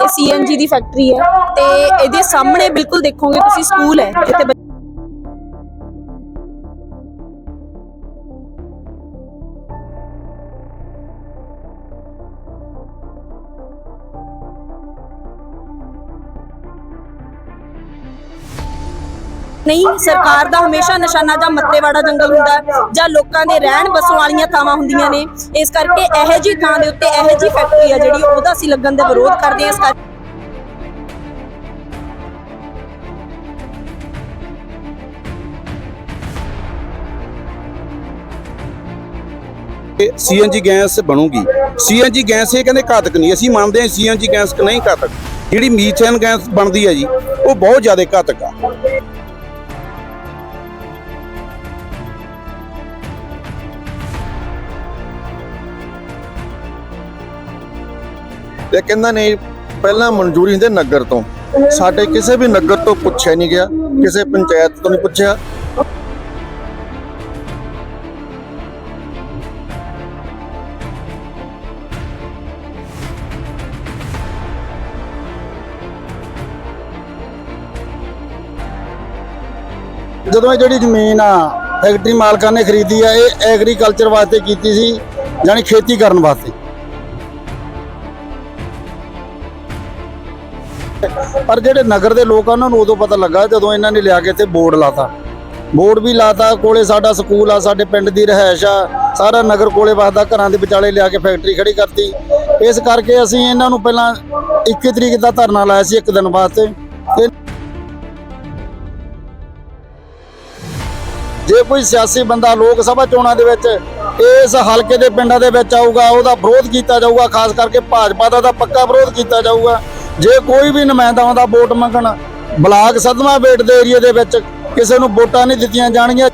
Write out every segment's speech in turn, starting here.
ਇਹ ਸੀਐਨਜੀ ਦੀ ਫੈਕਟਰੀ ਹੈ ਤੇ ਇਹਦੇ ਸਾਹਮਣੇ ਬਿਲਕੁਲ ਦੇਖੋਗੇ ਤੁਸੀਂ ਸਕੂਲ ਹੈ ਜਿੱਥੇ ਨਹੀਂ ਸਰਕਾਰ ਦਾ ਹਮੇਸ਼ਾ ਨਿਸ਼ਾਨਾ ਜਾਂ ਮੱਤੇਵਾੜਾ ਜੰਗਲ ਹੁੰਦਾ ਜਾਂ ਲੋਕਾਂ ਦੇ ਰਹਿਣ ਬਸਣ ਵਾਲੀਆਂ ਥਾਵਾਂ ਹੁੰਦੀਆਂ ਨੇ ਇਸ ਕਰਕੇ ਇਹੋ ਜੀ ਥਾਂ ਦੇ ਉੱਤੇ ਇਹੋ ਜੀ ਫੈਕਟਰੀ ਆ ਜਿਹੜੀ ਉਹਦਾ ਅਸੀਂ ਲੱਗਣ ਦਾ ਵਿਰੋਧ ਕਰਦੇ ਹਾਂ ਇਸ ਕਰਕੇ ਸੀਐਨਜੀ ਗੈਸ ਬਣੂਗੀ। ਸੀਐਨਜੀ ਗੈਸ ਇਹ ਕਹਿੰਦੇ ਘਾਤਕ ਨਹੀਂ ਅਸੀਂ ਮੰਨਦੇ ਹਾਂ ਸੀਐਨਜੀ ਗੈਸ ਨਹੀਂ ਘਾਤਕ। ਜਿਹੜੀ ਮੀਥੇਨ ਗੈਸ ਬਣਦੀ ਹੈ ਜੀ ਉਹ ਬਹੁਤ ਜ਼ਿਆਦਾ ਘਾਤਕ ਆ। ਇਹ ਕਹਿੰਦਾ ਨਹੀਂ, ਪਹਿਲਾਂ ਮਨਜ਼ੂਰੀ ਹੁੰਦੀ ਨਗਰ ਤੋਂ। ਸਾਡੇ ਕਿਸੇ ਵੀ ਨਗਰ ਤੋਂ ਪੁੱਛਿਆ ਨਹੀਂ ਗਿਆ, ਕਿਸੇ ਪੰਚਾਇਤ ਤੋਂ ਨਹੀਂ ਪੁੱਛਿਆ। ਜਦੋਂ ਇਹ ਜਿਹੜੀ ਜ਼ਮੀਨ ਆ ਫੈਕਟਰੀ ਮਾਲਕਾਂ ਨੇ ਖਰੀਦੀ ਆ, ਇਹ ਐਗਰੀਕਲਚਰ ਵਾਸਤੇ ਕੀਤੀ ਸੀ, ਯਾਨੀ ਖੇਤੀ ਕਰਨ ਵਾਸਤੇ। ਪਰ ਜਿਹੜੇ ਨਗਰ ਦੇ ਲੋਕ ਆ, ਉਹਨਾਂ ਨੂੰ ਉਦੋਂ ਪਤਾ ਲੱਗਾ ਜਦੋਂ ਇਹਨਾਂ ਨੇ ਲਿਆ ਕੇ ਇੱਥੇ ਬੋਰਡ ਲਾਤਾ। ਬੋਰਡ ਵੀ ਲਾਤਾ, ਕੋਲੇ ਸਾਡਾ ਸਕੂਲ ਆ, ਸਾਡੇ ਪਿੰਡ ਦੀ ਰਹਿائش ਆ, ਸਾਰਾ ਨਗਰ ਕੋਲੇ ਵਸਦਾ, ਘਰਾਂ ਦੇ ਵਿਚਾਲੇ ਲਿਆ ਕੇ ਫੈਕਟਰੀ ਖੜੀ ਕਰਤੀ। ਇਸ ਕਰਕੇ ਅਸੀਂ ਇਹਨਾਂ ਨੂੰ ਪਹਿਲਾਂ 21 ਤਰੀਕ ਦਾ ਧਰਨਾ ਲਾਇਆ ਸੀ, ਇੱਕ ਦਿਨ ਵਾਸਤੇ। ਤੇ ਜੇ ਕੋਈ ਸਿਆਸੀ ਬੰਦਾ ਲੋਕ ਸਭਾ ਚੋਣਾਂ ਦੇ ਵਿੱਚ ਇਸ ਹਲਕੇ ਦੇ ਪਿੰਡਾਂ ਦੇ ਵਿੱਚ ਆਊਗਾ, ਉਹਦਾ ਵਿਰੋਧ ਕੀਤਾ ਜਾਊਗਾ, ਖਾਸ ਕਰਕੇ ਭਾਜਪਾ ਦਾ ਤਾਂ ਪੱਕਾ ਵਿਰੋਧ ਕੀਤਾ ਜਾਊਗਾ। ਜੇ ਕੋਈ ਵੀ ਨੁਮਾਇੰਦਾ ਆਉਂਦਾ ਵੋਟ ਮੰਗਣ, ਬਲਾਕ ਸਦਮਾ ਬੇਟ ਦੇ ਏਰੀਆ ਦੇ ਵਿੱਚ ਕਿਸੇ ਨੂੰ ਵੋਟਾਂ ਨਹੀਂ ਦਿੱਤੀਆਂ ਜਾਣਗੀਆਂ।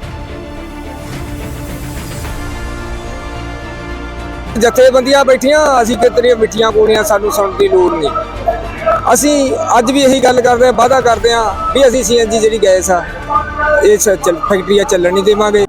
ਜਥੇਬੰਦੀਆਂ ਬੈਠੀਆਂ, ਅਸੀਂ ਕਿਤਨੀਆਂ ਮਿੱਠੀਆਂ ਗੋਲੀਆਂ ਸਾਨੂੰ ਸੁਣਨ ਦੀ ਲੋੜ ਨਹੀਂ। ਅਸੀਂ ਅੱਜ ਵੀ ਇਹੀ ਗੱਲ ਕਰਦੇ ਹਾਂ, ਵਾਅਦਾ ਕਰਦੇ ਹਾਂ ਵੀ ਅਸੀਂ ਸੀਐਨਜੀ ਜਿਹੜੀ ਗੈਸ ਆ ਇਹ ਸ- ਚੱਲ, ਫੈਕਟਰੀਆਂ ਚੱਲਣ ਨਹੀਂ ਦੇਵਾਂਗੇ।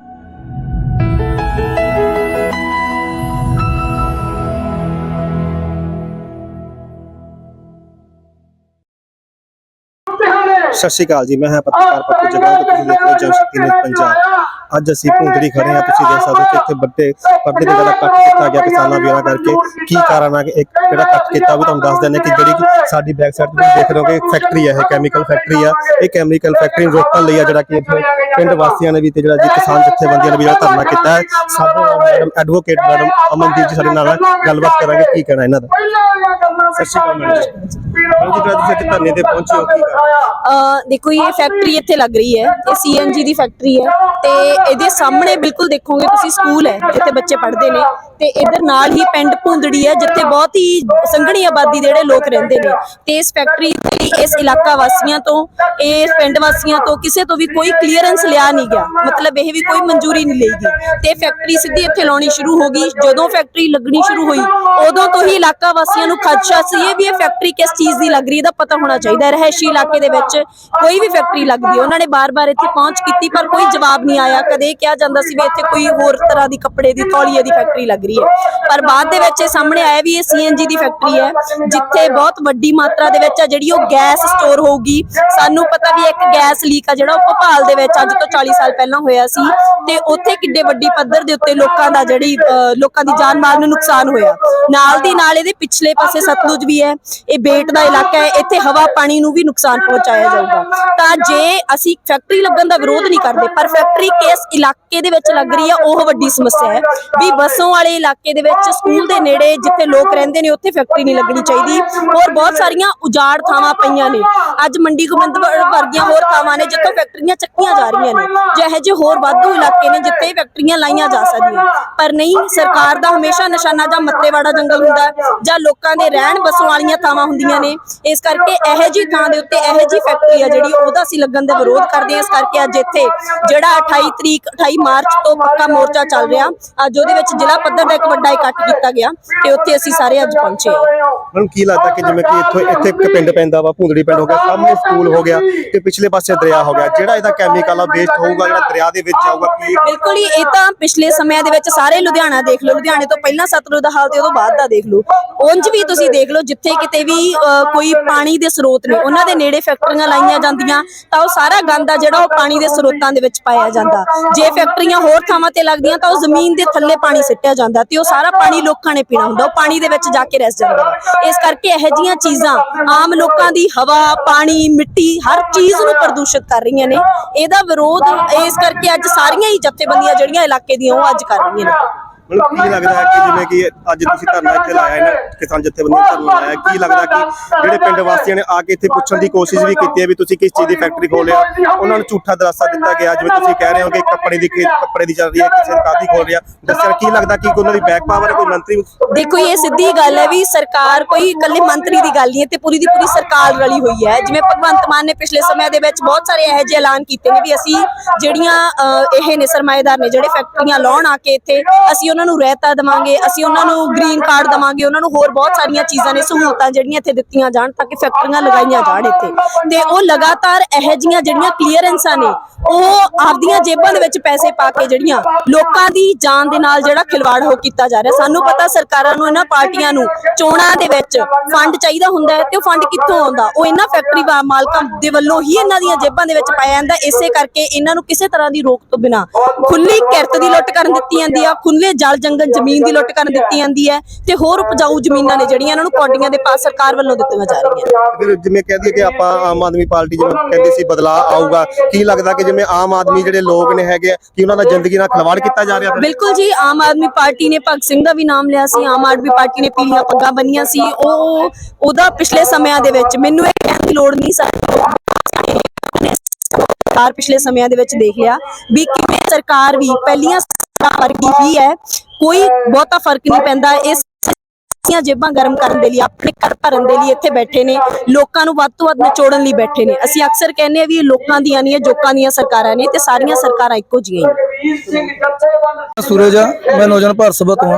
ਸਤਿ ਸ਼੍ਰੀ ਅਕਾਲ ਜੀ, ਮੈਂ ਹਾਂ ਪੱਤਰਕਾਰ ਪੱਪੂ ਜਗਾਲ ਤੋਂ ਤੁਸੀਂ ਦੇਖ ਰਹੇ ਹੋ ਜਨਸ਼ਕਤੀ ਨਿਊਜ਼ ਪੰਜਾਬ। ਅੱਜ ਅਸੀਂ ਭੁੰਦੜੀ ਖੜੇ ਹਾਂ। ਤੁਸੀਂ ਦੇਖ ਸਕਦੇ ਹੋ ਕਿ ਇੱਥੇ ਵੱਡੇ ਪਰਦੇ ਤੇ ਜਿਹੜਾ ਕੱਟ ਕੀਤਾ ਗਿਆ ਕਿਸਾਨਾਂ ਵੀਰਾਂ ਕਰਕੇ। ਕੀ ਕਾਰਨ ਆ ਕਿ ਇੱਕ ਜਿਹੜਾ ਕੱਟ ਕੀਤਾ ਉਹ ਵੀ ਤੁਹਾਨੂੰ ਦੱਸ ਦਿੰਦੇ ਹਾਂ ਕਿ ਜਿਹੜੀ ਕਿ ਸਾਡੀ ਬੈਕ ਸਾਈਡ ਤੇ ਤੁਸੀਂ ਦੇਖ ਰਹੇ ਹੋ ਕਿ ਫੈਕਟਰੀ ਹੈ ਇਹ ਕੈਮੀਕਲ ਫੈਕਟਰੀ ਆ। ਇਹ ਕੈਮੀਕਲ ਫੈਕਟਰੀ ਨੂੰ ਰੋਕਣ ਲਈ ਆ ਜਿਹੜਾ ਕਿ ਇੱਥੇ ਪਿੰਡ ਵਾਸੀਆਂ ਨੇ ਵੀ ਤੇ ਜਿਹੜਾ ਜੀ ਕਿਸਾਨ ਜਥੇਬੰਦੀਆਂ ਨੇ ਵੀ ਜਿਹੜਾ ਧਰਨਾ ਕੀਤਾ ਹੈ। ਸਾਡੇ ਨਾਲ ਮੈਡਮ ਐਡਵੋਕੇਟ ਮੈਡਮ ਅਮਨਦੀਪ ਜੀ ਸਾਡੇ ਨਾਲ ਹੈ। ਗੱਲਬਾਤ ਕਰਾਂਗੇ। ਕੀ ਕਹਿਣਾ ਇਹਨਾਂ ਦਾ? ਸਤਿ ਸ਼੍ਰੀ ਅਕਾਲ ਮੈਡਮ ਜੀ। ਮੈਡਮ ਜੀ ਜਿਹੜਾ ਤੁਸੀਂ ਇੱਥੇ ਧਰਨੇ ਤੇ ਪਹੁੰਚੇ ਹੋ, ਕੀ ਕਾਰਨ? ਅਹ ਦੇਖੋ, ਇਹ ਫੈਕਟਰੀ ਇੱਥੇ ਲੱਗ ਰਹੀ ਹੈ। ਇਹ ਸੀਐਨਜੀ ਦੀ ਫੈਕਟਰੀ ਹੈ ਤੇ ਇਹਦੇ ਸਾਹਮਣੇ ਬਿਲਕੁਲ ਦੇਖੋਗੇ ਤੁਸੀਂ ਸਕੂਲ ਹੈ ਜਿੱਥੇ ਬੱਚੇ ਪੜ੍ਹਦੇ ਨੇ। ਤੇ ਇਧਰ ਨਾਲ ਹੀ ਪਿੰਡ ਭੁੰਦੜੀ ਹੈ, ਜਿੱਥੇ ਬਹੁਤ ਹੀ ਸੰਘਣੀ ਆਬਾਦੀ ਦੇ ਜਿਹੜੇ ਲੋਕ ਰਹਿੰਦੇ ਨੇ। ਤੇ ਇਸ ਫੈਕਟਰੀ ਲਈ ਇਸ ਇਲਾਕਾ ਵਾਸੀਆਂ ਤੋਂ ਇਸ ਪਿੰਡ ਵਾਸੀਆਂ ਤੋਂ ਕਿਸੇ ਤੋਂ ਵੀ ਕੋਈ ਕਲੀਅਰੈਂਸ ਲਿਆ ਨਹੀਂ ਗਿਆ। ਮਤਲਬ ਇਹ ਵੀ ਕੋਈ ਮਨਜ਼ੂਰੀ ਨਹੀਂ ਲਈ ਗਈ। ਤੇ ਫੈਕਟਰੀ ਸਿੱਧੀ ਇੱਥੇ ਲਾਉਣੀ ਸ਼ੁਰੂ ਹੋ ਗਈ। ਜਦੋਂ ਫੈਕਟਰੀ ਲੱਗਣੀ ਸ਼ੁਰੂ ਹੋਈ, ਉਦੋਂ ਤੋਂ ਹੀ ਇਲਾਕਾ ਵਾਸੀਆਂ ਨੂੰ ਖਦਸ਼ਾ ਸੀ ਇਹ ਵੀ ਇਹ ਫੈਕਟਰੀ ਕਿਸ ਚੀਜ਼ ਦੀ ਲੱਗ ਰਹੀ ਇਹਦਾ ਪਤਾ ਹੋਣਾ ਚਾਹੀਦਾ। ਹੈ ਰਹਿਸ਼ੀ ਇਲਾਕੇ ਦੇ ਵਿੱਚ ਕੋਈ ਵੀ ਫੈਕਟਰੀ ਲੱਗਦੀ ਹੈ ਉਹਨਾਂ ਨੇ ਬਾਰ-ਬਾਰ ਇੱਥੇ ਪਹੁੰਚ ਕੀਤੀ, ਪਰ ਕੋਈ ਜਵਾਬ ਨਹੀਂ ਆਇਆ। ਕਦੇ ਕਿਹਾ ਜਾਂਦਾ ਸੀ ਵੀ ਇੱਥੇ ਕੋਈ ਹੋਰ ਤਰ੍ਹਾਂ ਦੀ ਕੱਪੜੇ ਦੀ, ਤੌਲੀਏ ਦੀ ਫੈਕਟਰੀ ਲੱਗ ਰਹੀ ਹੈ। ਪਰ ਬਾਅਦ ਦੇ ਵਿੱਚ ਇਹ ਸਾਹਮਣੇ ਆਇਆ ਵੀ ਇਹ ਸੀਐਨਜੀ ਦੀ ਫੈਕਟਰੀ ਹੈ, ਜਿੱਥੇ ਬਹੁਤ ਵੱਡੀ ਮਾਤਰਾ ਦੇ ਵਿੱਚ ਆ ਜਿਹੜੀ ਉਹ ਗੈਸ ਸਟੋਰ ਹੋਊਗੀ। ਸਾਨੂੰ ਪਤਾ ਵੀ ਇੱਕ ਗੈਸ ਲੀਕ ਆ ਜਿਹੜਾ ਉਹ ਭੋਪਾਲ ਦੇ ਵਿੱਚ ਅੱਜ ਤੋਂ 40 ਸਾਲ ਪਹਿਲਾਂ ਹੋਇਆ ਸੀ ਤੇ ਉੱਥੇ ਕਿੱਡੇ ਵੱਡੀ ਪੱਧਰ ਦੇ ਉੱਤੇ ਲੋਕਾਂ ਦਾ ਜਿਹੜੀ ਲੋਕਾਂ ਦੀ ਜਾਨ ਮਾਲ ਨੂੰ ਨੁਕਸਾਨ ਹੋਇਆ। ਨਾਲ ਦੀ ਨਾਲ ਇਹਦੇ ਪਿਛਲੇ ਪਾਸੇ ਸਤਲੁਜ ਵੀ ਹੈ, ਇਹ ਬੇਟ ਦਾ ਇਲਾਕਾ ਹੈ, ਇੱਥੇ ਹਵਾ ਪਾਣੀ ਨੂੰ ਵੀ ਨੁਕਸਾਨ ਪਹੁੰਚਾਇਆ ਜਾਊਗਾ। ਤਾਂ ਜੇ ਅਸੀਂ ਫੈਕਟਰੀ ਲੱਗਣ ਦਾ ਵਿਰੋਧ ਨਹੀਂ ਕਰਦੇ, ਪਰ ਫੈਕਟਰੀ ਕਿਸ ਇਲਾਕੇ ਦੇ ਵਿੱਚ ਲੱਗ ਰਹੀ ਹੈ, ਉਹ ਵੱਡੀ ਸਮੱਸਿਆ ਹੈ। ਵੀ ਬਸੋਂ ਵਾਲੇ ਇਲਾਕੇ ਦੇ ਵਿੱਚ ਸਕੂਲ ਦੇ ਨੇੜੇ ਜਿੱਥੇ ਲੋਕ ਰਹਿੰਦੇ ਨੇ, ਉੱਥੇ ਫੈਕਟਰੀ ਨਹੀਂ ਲੱਗਣੀ ਚਾਹੀਦੀ। ਹੋਰ ਬਹੁਤ ਸਾਰੀਆਂ ਉਜਾੜ ਥਾਵਾਂ ਪਈਆਂ ਨੇ। ਅੱਜ ਮੰਡੀ ਗੋਬਿੰਦ ਵਰਗੀਆਂ ਹੋਰ ਥਾਵਾਂ ਨੇ, ਜਿੱਥੋਂ ਫੈਕਟਰੀਆਂ ਚੱਕੀਆਂ ਜਾ ਰਹੀਆਂ ਨੇ। ਜਿਹੇ ਜਿਹੇ ਹੋਰ ਵਾਧੂ ਇਲਾਕੇ ਨੇ, ਜਿੱਥੇ ਫੈਕਟਰੀਆਂ ਲਾਈਆਂ ਜਾ ਸਕਦੀਆਂ। ਪਰ ਨਹੀਂ, ਸਰਕਾਰ ਦਾ ਹਮੇਸ਼ਾ ਨਿਸ਼ਾਨਾ ਜਾਂ ਮੱਤੇਵਾੜਾ ਜੰਗਲ ਹੁੰਦਾ ਜਾਂ ਲੋਕਾਂ ਦੇ ਰਹਿਣ ਬਸਣ ਵਾਲੀਆਂ ਥਾਵਾਂ ਹੁੰਦੀਆਂ ਨੇ। ਇਸ ਕਰਕੇ ਇਹੋ ਜੀ ਥਾਂ ਦੇ ਉੱਤੇ ਇਹੋ ਜੀ ਫੈਕਟਰੀ ਆ ਜਿਹੜੀ ਉਹਦਾ ਅਸੀਂ ਲੱਗਣ ਦਾ ਵਿਰੋਧ ਕਰਦੇ ਹਾਂ। ਇਸ ਕਰਕੇ ਅੱਜ ਇੱਥੇ ਜਿਹੜਾ 28 ਤਰੀਕ 28 ਮਾਰਚ ਤੋਂ ਪੱਕਾ ਮੋਰਚਾ ਚੱਲ ਰਿਹਾ। ਅੱਜ ਉਹਦੇ ਵਿੱਚ ਜ਼ਿਲ੍ਹਾ ਪੱਧਰ ਦਾ ਇੱਕ ਵੱਡਾ ਇਕੱਠ ਕੀਤਾ ਗਿਆ ਤੇ ਉੱਥੇ ਅਸੀਂ ਸਾਰੇ ਅੱਜ ਪਹੁੰਚੇ ਮੈਨੂੰ ਕੀ ਲੱਗਦਾ ਕਿ ਜਿਵੇਂ ਕਿ ਇੱਥੋਂ ਇੱਥੇ ਇੱਕ ਪਿੰਡ ਪੈਂਦਾ ਵਾ ਭੁੰਦੜੀ ਪਿੰਡ ਹੋ ਗਿਆ ਸਾਹਮਣੇ ਸਕੂਲ ਹੋ ਗਿਆ ਤੇ ਪਿਛਲੇ ਪਾਸੇ ਦਰਿਆ ਹੋ ਗਿਆ। ਜਿਹੜਾ ਇਹਦਾ ਕੈਮੀਕਲ ਆ ਵੇਸਟ ਹੋਊਗਾ ਜਿਹੜਾ ਦਰਿਆ ਦੇ ਵਿੱਚ ਜਾਊਗਾ ਕੀ ਬਿਲਕੁਲ ਹੀ ਇਹ ਤਾਂ ਪਿਛਲੇ ਸਮਿਆਂ ਦੇ ਵਿੱਚ ਸਾਰੇ ਲੁਧਿਆਣਾ ਦੇਖ ਲਓ। ਲੁਧਿਆਣੇ ਤੋਂ ਪਹਿਲਾਂ ਸਤਲੁਜ ਦਾ ਹਾਲ ਤੇ ਉਦੋਂ ਬਾਅਦ ਦਾ ਦੇਖ ਲਓ। ਉਂਝ ਵੀ ਤੁਸੀਂ ਦੇਖ ਲਓ, ਜਿੱਥੇ ਕਿਤੇ ਵੀ ਕੋਈ ਪਾਣੀ ਦੇ ਸਰੋਤ ਨੇ, ਉਹਨਾਂ ਦੇ ਨੇੜੇ ਫੈਕਟਰੀਆਂ ਲਾਈਆਂ ਜਾਂਦੀਆਂ, ਤਾਂ ਉਹ ਸਾਰਾ ਗੰਦ ਆ ਜਿਹੜਾ ਉਹ ਪਾਣੀ ਦੇ ਸਰੋਤਾਂ ਦੇ ਵਿੱਚ ਪਾਇਆ ਜਾਂਦਾ। ਜੇ ਫੈਕਟਰੀਆਂ ਹੋਰ ਥਾਵਾਂ ਤੇ ਲੱਗਦੀਆਂ, ਤਾਂ ਉਹ ਜ਼ਮੀਨ ਦੇ ਥੱਲੇ ਪਾਣੀ ਸਿੱਟਿਆ ਜਾਂਦਾ ਤੇ ਉਹ ਸਾਰਾ ਪਾਣੀ ਲੋਕਾਂ ਨੇ ਪੀਣਾ ਹੁੰਦਾ, ਉਹ ਪਾਣੀ ਦੇ ਵਿੱਚ ਜਾ ਕੇ ਰਸ ਜਾਂਦਾ। ਇਸ ਕਰਕੇ ਇਹੋ ਜਿਹੀਆਂ ਚੀਜ਼ਾਂ ਆਮ ਲੋਕਾਂ ਦੀ ਹਵਾ, ਪਾਣੀ, ਮਿੱਟੀ, ਹਰ ਚੀਜ਼ ਨੂੰ ਪ੍ਰਦੂਸ਼ਿਤ ਕਰ ਰਹੀਆਂ ਨੇ। ਇਹਦਾ ਵਿਰੋਧ ਇਸ ਕਰਕੇ ਅੱਜ ਸਾਰੀਆਂ ਹੀ ਜਥੇਬੰਦੀਆਂ ਜਿਹੜੀਆਂ ਇਲਾਕੇ ਦੀਆਂ, ਉਹ ਅੱਜ ਕਰ ਰਹੀਆਂ ਨੇ। ਮਤਲਬ ਕੀ ਲੱਗਦਾ ਹੈ ਕਿ ਜਿਵੇਂ ਕਿ ਅੱਜ ਤੁਸੀਂ ਧਰਨਾ ਇੱਥੇ ਲਾਇਆ ਇਹਨਾਂ ਕਿਸਾਨ ਜਥੇਬੰਦੀਆਂ ਨੇ ਧਰਨਾ ਲਾਇਆ ਕੀ ਲੱਗਦਾ ਕਿ ਜਿਹੜੇ ਪਿੰਡ ਵਾਸੀਆਂ ਨੇ ਆ ਕੇ ਇੱਥੇ ਪੁੱਛਣ ਦੀ ਕੋਸ਼ਿਸ਼ ਵੀ ਕੀਤੀ ਹੈ ਵੀ ਤੁਸੀਂ ਕਿਸ ਚੀਜ਼ ਦੀ ਫੈਕਟਰੀ ਖੋਲਿਆ ਉਹਨਾਂ ਨੂੰ ਝੂਠਾ ਦਰਾਸਾ ਦਿੱਤਾ ਗਿਆ ਜਿਵੇਂ ਤੁਸੀਂ ਕਹਿ ਰਹੇ ਹੋ ਕਿ ਕੱਪੜੇ ਦੀ ਕੱਪੜੇ ਦੀ ਚੱਲ ਰਹੀ ਹੈ ਕਿਸੇ ਕਾਦੀ ਖੋਲ ਰਿਹਾ? ਦੱਸਿਆ ਕੀ ਲੱਗਦਾ ਕਿ ਉਹਨਾਂ ਦੀ ਬੈਕ ਪਾਵਰ ਹੈ ਕੋਈ ਮੰਤਰੀ? ਦੇਖੋ ਇਹ ਸਿੱਧੀ ਗੱਲ ਹੈ ਵੀ ਸਰਕਾਰ ਕੋਈ ਇਕੱਲੇ ਮੰਤਰੀ ਦੀ ਗੱਲ ਨਹੀਂ ਹੈ ਤੇ ਪੂਰੀ ਦੀ ਪੂਰੀ ਸਰਕਾਰ ਰਲੀ ਹੋਈ ਹੈ। ਜਿਵੇਂ ਭਗਵੰਤ ਮਾਨ ਨੇ ਪਿਛਲੇ ਸਮੇਂ ਦੇ ਵਿੱਚ ਬਹੁਤ ਸਾਰੇ ਇਹੋ ਜਿਹੇ ਐਲਾਨ ਕੀਤੇ ਨੇ ਵੀ ਅਸੀਂ ਜਿਹੜੀਆਂ ਇਹ ਨੇ ਸਰਮਾਏਦਾਰ ਨੇ ਜਿਹੜੇ ਫੈਕਟਰੀਆਂ ਲਾਉਣ ਆ ਕੇ ਇੱਥੇ ਅਸੀਂ ਉਹਨਾਂ ਨੂੰ ਰਹਿਤਾ ਦੇਵਾਂਗੇ, ਅਸੀਂ ਉਹਨਾਂ ਨੂੰ ਗ੍ਰੀਨ ਕਾਰਡ ਦੇਵਾਂਗੇ, ਉਹਨਾਂ ਨੂੰ ਹੋਰ ਬਹੁਤ ਸਾਰੀਆਂ ਚੀਜ਼ਾਂ ਨੇ ਸਹੂਲਤਾਂ ਜਿਹੜੀਆਂ ਇੱਥੇ ਦਿੱਤੀਆਂ ਜਾਣ ਤਾਂ ਕਿ ਫੈਕਟਰੀਆਂ ਲਗਾਈਆਂ ਜਾਣ ਇੱਥੇ। ਤੇ ਉਹ ਲਗਾਤਾਰ ਇਹੋ ਜਿਹੀਆਂ ਜਿਹੜੀਆਂ ਕਲੀਅਰੈਂਸਾਂ ਨੇ ਉਹ ਆਪਦੀਆਂ ਜੇਬਾਂ ਦੇ ਵਿੱਚ ਪੈਸੇ ਪਾ ਕੇ ਜਿਹੜੀਆਂ ਲੋਕਾਂ ਦੀ ਜਾਨ ਦੇ ਨਾਲ ਜਿਹੜਾ ਖਿਲਵਾੜ ਹੋ ਕੀਤਾ ਜਾ ਰਿਹਾ। ਸਾਨੂੰ ਪਤਾ ਸਰਕਾਰਾਂ ਨੂੰ ਇਹਨਾਂ ਪਾਰਟੀਆਂ ਨੂੰ ਚੋਣਾਂ ਦੇ ਵਿੱਚ ਫੰਡ ਚਾਹੀਦਾ ਹੁੰਦਾ ਹੈ ਤੇ ਉਹ ਫੰਡ ਕਿੱਥੋਂ ਆਉਂਦਾ? ਉਹ ਇਹਨਾਂ ਫੈਕਟਰੀ ਮਾਲਕਾਂ ਦੇ ਵੱਲੋਂ ਹੀ ਇਹਨਾਂ ਦੀਆਂ ਜੇਬਾਂ ਦੇ ਵਿੱਚ ਪਾਇਆ ਜਾਂਦਾ। ਇਸੇ ਕਰਕੇ ਇਹਨਾਂ ਨੂੰ ਕਿਸੇ ਤਰ੍ਹਾਂ ਦੀ ਰੋਕ ਤੋਂ ਬਿਨਾ ਖੁੱਲੀ ਕਿਰਤ ਦੀ ਲੁੱਟ ਕਰਨ ਦਿੱਤੀ ਜਾਂਦੀ ਆ ਖੁੱਲੇ ਜਲ ਜੰਗਲ ਜ਼ਮੀਨ ਦੀ ਲੁੱਟ ਕਰਨ ਦਿੱਤੀ ਜਾਂਦੀ ਹੈ ਤੇ ਹੋਰ ਉਪਜਾਊ ਜ਼ਮੀਨਾਂ ਨੇ ਜਿਹੜੀਆਂ ਇਹਨਾਂ ਨੂੰ ਕੌਡੀਆਂ ਦੇ ਪਾਸ ਸਰਕਾਰ ਵੱਲੋਂ ਦਿੱਤੀਆਂ ਜਾ ਰਹੀਆਂ। ਫਿਰ ਜਿਵੇਂ ਕਹਿ ਕਿ ਆਪਾਂ ਆਮ ਆਦਮੀ ਪਾਰਟੀ ਜਿਵੇਂ ਕਹਿੰਦੇ ਸੀ ਬਦਲਾਅ ਆਊਗਾ, ਕੀ ਲੱਗਦਾ ਕਿ ਜਿਵੇਂ ਆਮ ਆਦਮੀ ਜਿਹੜੇ ਲੋਕ ਨੇ ਹੈਗੇ ਆ, ਕਿ ਉਹਨਾਂ ਦਾ ਜ਼ਿੰਦਗੀ ਨਾਲ ਖਿਲਵਾੜ ਕੀਤਾ ਜਾ ਰਿਹਾ ਬਿਲਕੁਲ ਜੀ ਆਮ ਆਦਮੀ ਪਾਰਟੀ ਨੇ ਭਗਤ ਸਿੰਘ ਦਾ ਵੀ ਨਾਮ ਲਿਆ ਸੀ ਆਮ ਆਦਮੀ ਪਾਰਟੀ ਨੇ ਪੀਲੀਆਂ ਪੱਗਾਂ ਬੰਨੀਆਂ ਸੀ ਉਹ ਉਹਦਾ ਪਿਛਲੇ ਸਮਿਆਂ ਦੇ ਵਿੱਚ ਮੈਨੂੰ ਇਹ ਕਹਿਣ ਦੀ ਲੋੜ ਨਹੀਂ ਸਾਡੇ ਸਰਕਾਰ ਪਿਛਲੇ ਸਮਿਆਂ ਦੇ ਵਿੱਚ ਦੇਖ ਲਿਆ ਵੀ ਕਿਵੇਂ ਸਰਕਾਰ ਵੀ ਪਹਿਲੀਆਂ ਸਰਕਾਰਾਂ ਵਰਗੀ ਹੀ ਹੈ ਕੋਈ ਬਹੁਤਾ ਫ਼ਰਕ ਨਹੀਂ ਪੈਂਦਾ ਇਸ ਦੀਆਂ ਜੇਬਾਂ ਗਰਮ ਕਰਨ ਦੇ ਲਈ ਆਪਣੇ ਘਰ ਭਰਨ ਦੇ ਲਈ ਇੱਥੇ ਬੈਠੇ ਨੇ ਲੋਕਾਂ ਨੂੰ ਵੱਧ ਤੋਂ ਵੱਧ ਨਿਚੋੜਨ ਲਈ ਬੈਠੇ ਨੇ। ਅਸੀਂ ਅਕਸਰ ਕਹਿੰਦੇ ਆ ਵੀ ਇਹ ਲੋਕਾਂ ਦੀਆਂ ਨਹੀਂ ਇਹ ਜੋਕਾਂ ਦੀਆਂ ਸਰਕਾਰਾਂ ਨੇ ਤੇ ਸਾਰੀਆਂ ਸਰਕਾਰਾਂ ਇੱਕੋ ਜਿਹੀਆਂ ਹੀ ਨੇ। ਸੂਰਜ ਆ ਮੈਂ ਨੌਜਵਾਨ ਭਾਰਤ ਸਭਾ ਤੋਂ ਆ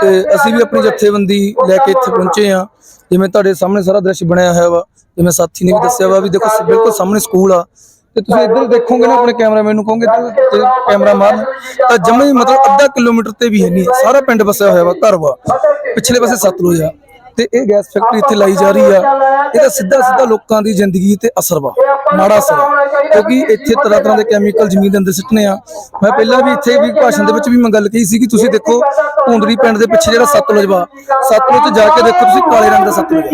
ਤੇ ਅਸੀਂ ਵੀ ਆਪਣੀ ਜਥੇਬੰਦੀ ਲੈ ਕੇ ਇੱਥੇ ਪਹੁੰਚੇ ਆ ਜਿਵੇਂ ਤੁਹਾਡੇ ਸਾਹਮਣੇ ਸਾਰਾ ਦ੍ਰਿਸ਼ ਬਣਿਆ ਹੋਇਆ ਵਾ ਜਿਵੇਂ ਸਾਥੀ ਨੇ ਵੀ ਦੱਸਿਆ ਵਾ ਵੀ ਦੇਖੋ ਬਿਲਕੁਲ ਸਾਹਮਣੇ ਸਕੂਲ ਆ। ਤੇ ਤੁਸੀਂ ਇੱਧਰ ਦੇਖੋਗੇ ਨਾ ਆਪਣੇ ਕੈਮਰਾਮੈਨ ਨੂੰ ਕਹੋਗੇ ਤੇ ਕੈਮਰਾ ਮਾਰਨ ਤਾਂ ਜਮੇ ਮਤਲਬ ਅੱਧਾ ਕਿਲੋਮੀਟਰ ਤੇ ਵੀ ਹੈ ਨਹੀਂ ਸਾਰਾ ਪਿੰਡ ਵਸਿਆ ਹੋਇਆ ਵਾ ਘਰ ਵਾ। ਪਿਛਲੇ ਪਾਸੇ ਸਤਲੁਜ ਆ। ਤੇ ਇਹ ਗੈਸ ਫੈਕਟਰੀ ਇੱਥੇ ਲਾਈ ਜਾ ਰਹੀ ਆ। ਇਹਦਾ ਸਿੱਧਾ ਸਿੱਧਾ ਲੋਕਾਂ ਦੀ ਜ਼ਿੰਦਗੀ ਤੇ ਅਸਰ ਵਾ। ਮਾੜਾ ਅਸਰ। ਕਿਉਂਕਿ ਇੱਥੇ ਤਰ੍ਹਾਂ ਤਰ੍ਹਾਂ ਦੇ ਕੈਮੀਕਲ ਜ਼ਮੀਨ ਦੇ ਅੰਦਰ ਸਿੱਟਨੇ ਆ। ਮੈਂ ਪਹਿਲਾਂ ਵੀ ਇੱਥੇ ਵੀ ਭਾਸ਼ਣ ਦੇ ਵਿੱਚ ਵੀ ਮੈਂ ਗੱਲ ਕਹੀ ਸੀ ਕਿ ਤੁਸੀਂ ਦੇਖੋ ਭੁੰਦਰੀ ਪਿੰਡ ਦੇ ਪਿੱਛੇ ਜਿਹੜਾ ਸਤਲੁਜ ਵਾ ਸਤਲੁਜ ਜਾ ਕੇ ਦੇਖੋ ਤੁਸੀਂ ਕਾਲੇ ਰੰਗ ਦਾ ਸਤਲੁਜ।